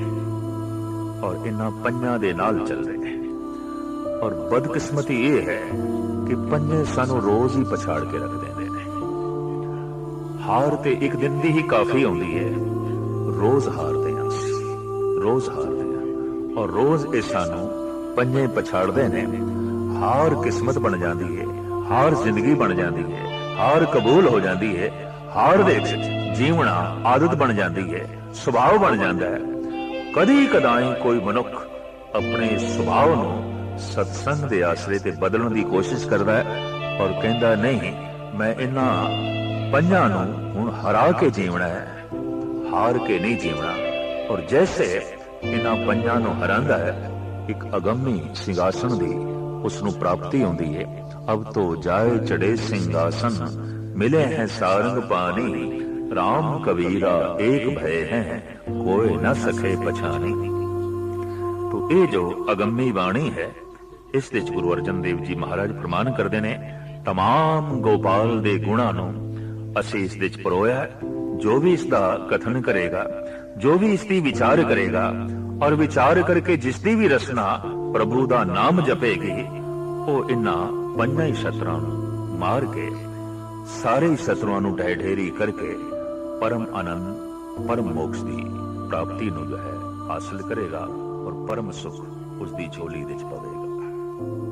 ਔਰ ਇਹਨਾਂ ਪੰਜਾਂ ਦੇ ਨਾਲ ਚੱਲ ਰਹੇ ਔਰ ਬਦਕਿਸਮਤੀ ਇਹ ਹੈ ਕਿ ਪੰਜੇ ਸਾਨੂੰ ਰੋਜ਼ ਹੀ ਪਛਾੜ ਕੇ ਰੱਖ ਦਿੰਦੇ ਨੇ ਹਾਰ ਤੇ ਇੱਕ ਦਿਨ ਦੀ ਹੀ ਕਾਫੀ ਆਉਂਦੀ ਹੈ ਰੋਜ਼ ਹਾਰਦੇ ਹਾਂ ਰੋਜ਼ ਹਾਰਦੇ ਹਾਂ ਔਰ ਰੋਜ਼ ਇਹ ਸਾਨੂੰ ਪੰਜੇ ਪਛਾੜਦੇ ਨੇ ਹਾਰ ਕਿਸਮਤ ਬਣ ਜਾਂਦੀ ਹੈ ਹਾਰ ਜ਼ਿੰਦਗੀ ਬਣ ਜਾਂਦੀ ਹੈ ਹਾਰ ਕਬੂਲ ਹੋ ਜਾਂਦੀ ਹੈ ਹਾਰ ਦੇ ਵਿੱਚ ਜੀਵਣਾ ਆਦਤ ਬਣ ਜਾਂਦੀ ਹੈ ਸੁਭਾਅ ਬਣ ਜਾਂਦਾ ਹੈ ਕਦੀ ਕਦਾਈ ਕੋਈ ਮਨੁੱਖ ਆਪਣੇ ਸੁਭਾਅ ਨੂੰ ਸਤਸੰਗ ਦੇ ਆਸਰੇ ਤੇ ਬਦਲਣ ਦੀ ਕੋਸ਼ਿਸ਼ ਕਰਦਾ ਹੈ ਔਰ ਕਹਿੰਦਾ, ਨਹੀਂ, ਮੈਂ ਇਹਨਾਂ ਪੰਜਾਂ ਨੂੰ ਹੁਣ ਹਰਾ ਕੇ ਜੀਵਣਾ ਹੈ, ਹਾਰ ਕੇ ਨਹੀਂ ਜੀਵਣਾ। ਔਰ ਜੈਸੇ ਇਹਨਾਂ ਪੰਜਾਂ ਨੂੰ ਹਰਾਂਦਾ ਹੈ, ਇੱਕ ਅਗੰਮੀ ਸਿੰਘਾਸਣ ਦੀ ਉਸ ਨੂੰ ਪ੍ਰਾਪਤੀ ਹੁੰਦੀ ਹੈ ਅਬ ਤੋ ਜਾਏ ਚੜੇ ਸਿੰਘਾਸਨ, ਮਿਲੇ ਹੈ ਸਾਰੰਗ ਪਾਣੀ। RAM ਕਬੀਰਾ ਏਕ ਭੈ ਹੈ ਕੋਈ ਨਾ ਸਕੇ ਪਛਾਣੀ। ਤੋ ਇਹ ਜੋ ਅਗੰਮੀ ਬਾਣੀ ਹੈ ਇਸ ਵਿੱਚ ਗੁਰੂ ਅਰਜਨ ਦੇਵ ਜੀ ਮਹਾਰਾਜ ਪ੍ਰਮਾਣ ਕਰਦੇ ਨੇ तमाम ਗੋਪਾਲ ਦੇ ਗੁਣਾਂ ਨੂੰ ਅਸੀਂ ਇਸ ਵਿੱਚ ਪਰੋਇਆ ਹੈ। ਜੋ ਵੀ ਇਸ ਦਾ ਕਥਨ ਕਰੇਗਾ ਜੋ ਵੀ ਇਸ ਦੀ ਵਿਚਾਰ ਕਰੇਗਾ ਔਰ ਵਿਚਾਰ ਕਰਕੇ ਜਿਸ ਦੀ ਵੀ ਰਸਨਾ ਪ੍ਰਭੂ ਦਾ ਨਾਮ ਜਪੇਗੀ ਉਹ ਇਨ੍ਹਾਂ ਪੰਜਾਂ ਹੀ ਸ਼ਤਰਾਂ ਨੂੰ ਮਾਰ ਕੇ ਸਾਰੇ ਹੀ ਸ਼ਤਰੂਆਂ ਨੂੰ ਢਹਿ ਢੇਰੀ ਕਰਕੇ ਪਰਮ ਆਨੰਦ ਪਰਮ ਮੋਕਸ਼ ਦੀ ਪ੍ਰਾਪਤੀ ਨੂੰ ਜੋ ਹੈ ਹਾਸਲ ਕਰੇਗਾ ਔਰ ਪਰਮ ਸੁਖ ਉਸ ਦੀ ਝੋਲੀ ਵਿੱਚ ਪਵੇਗਾ।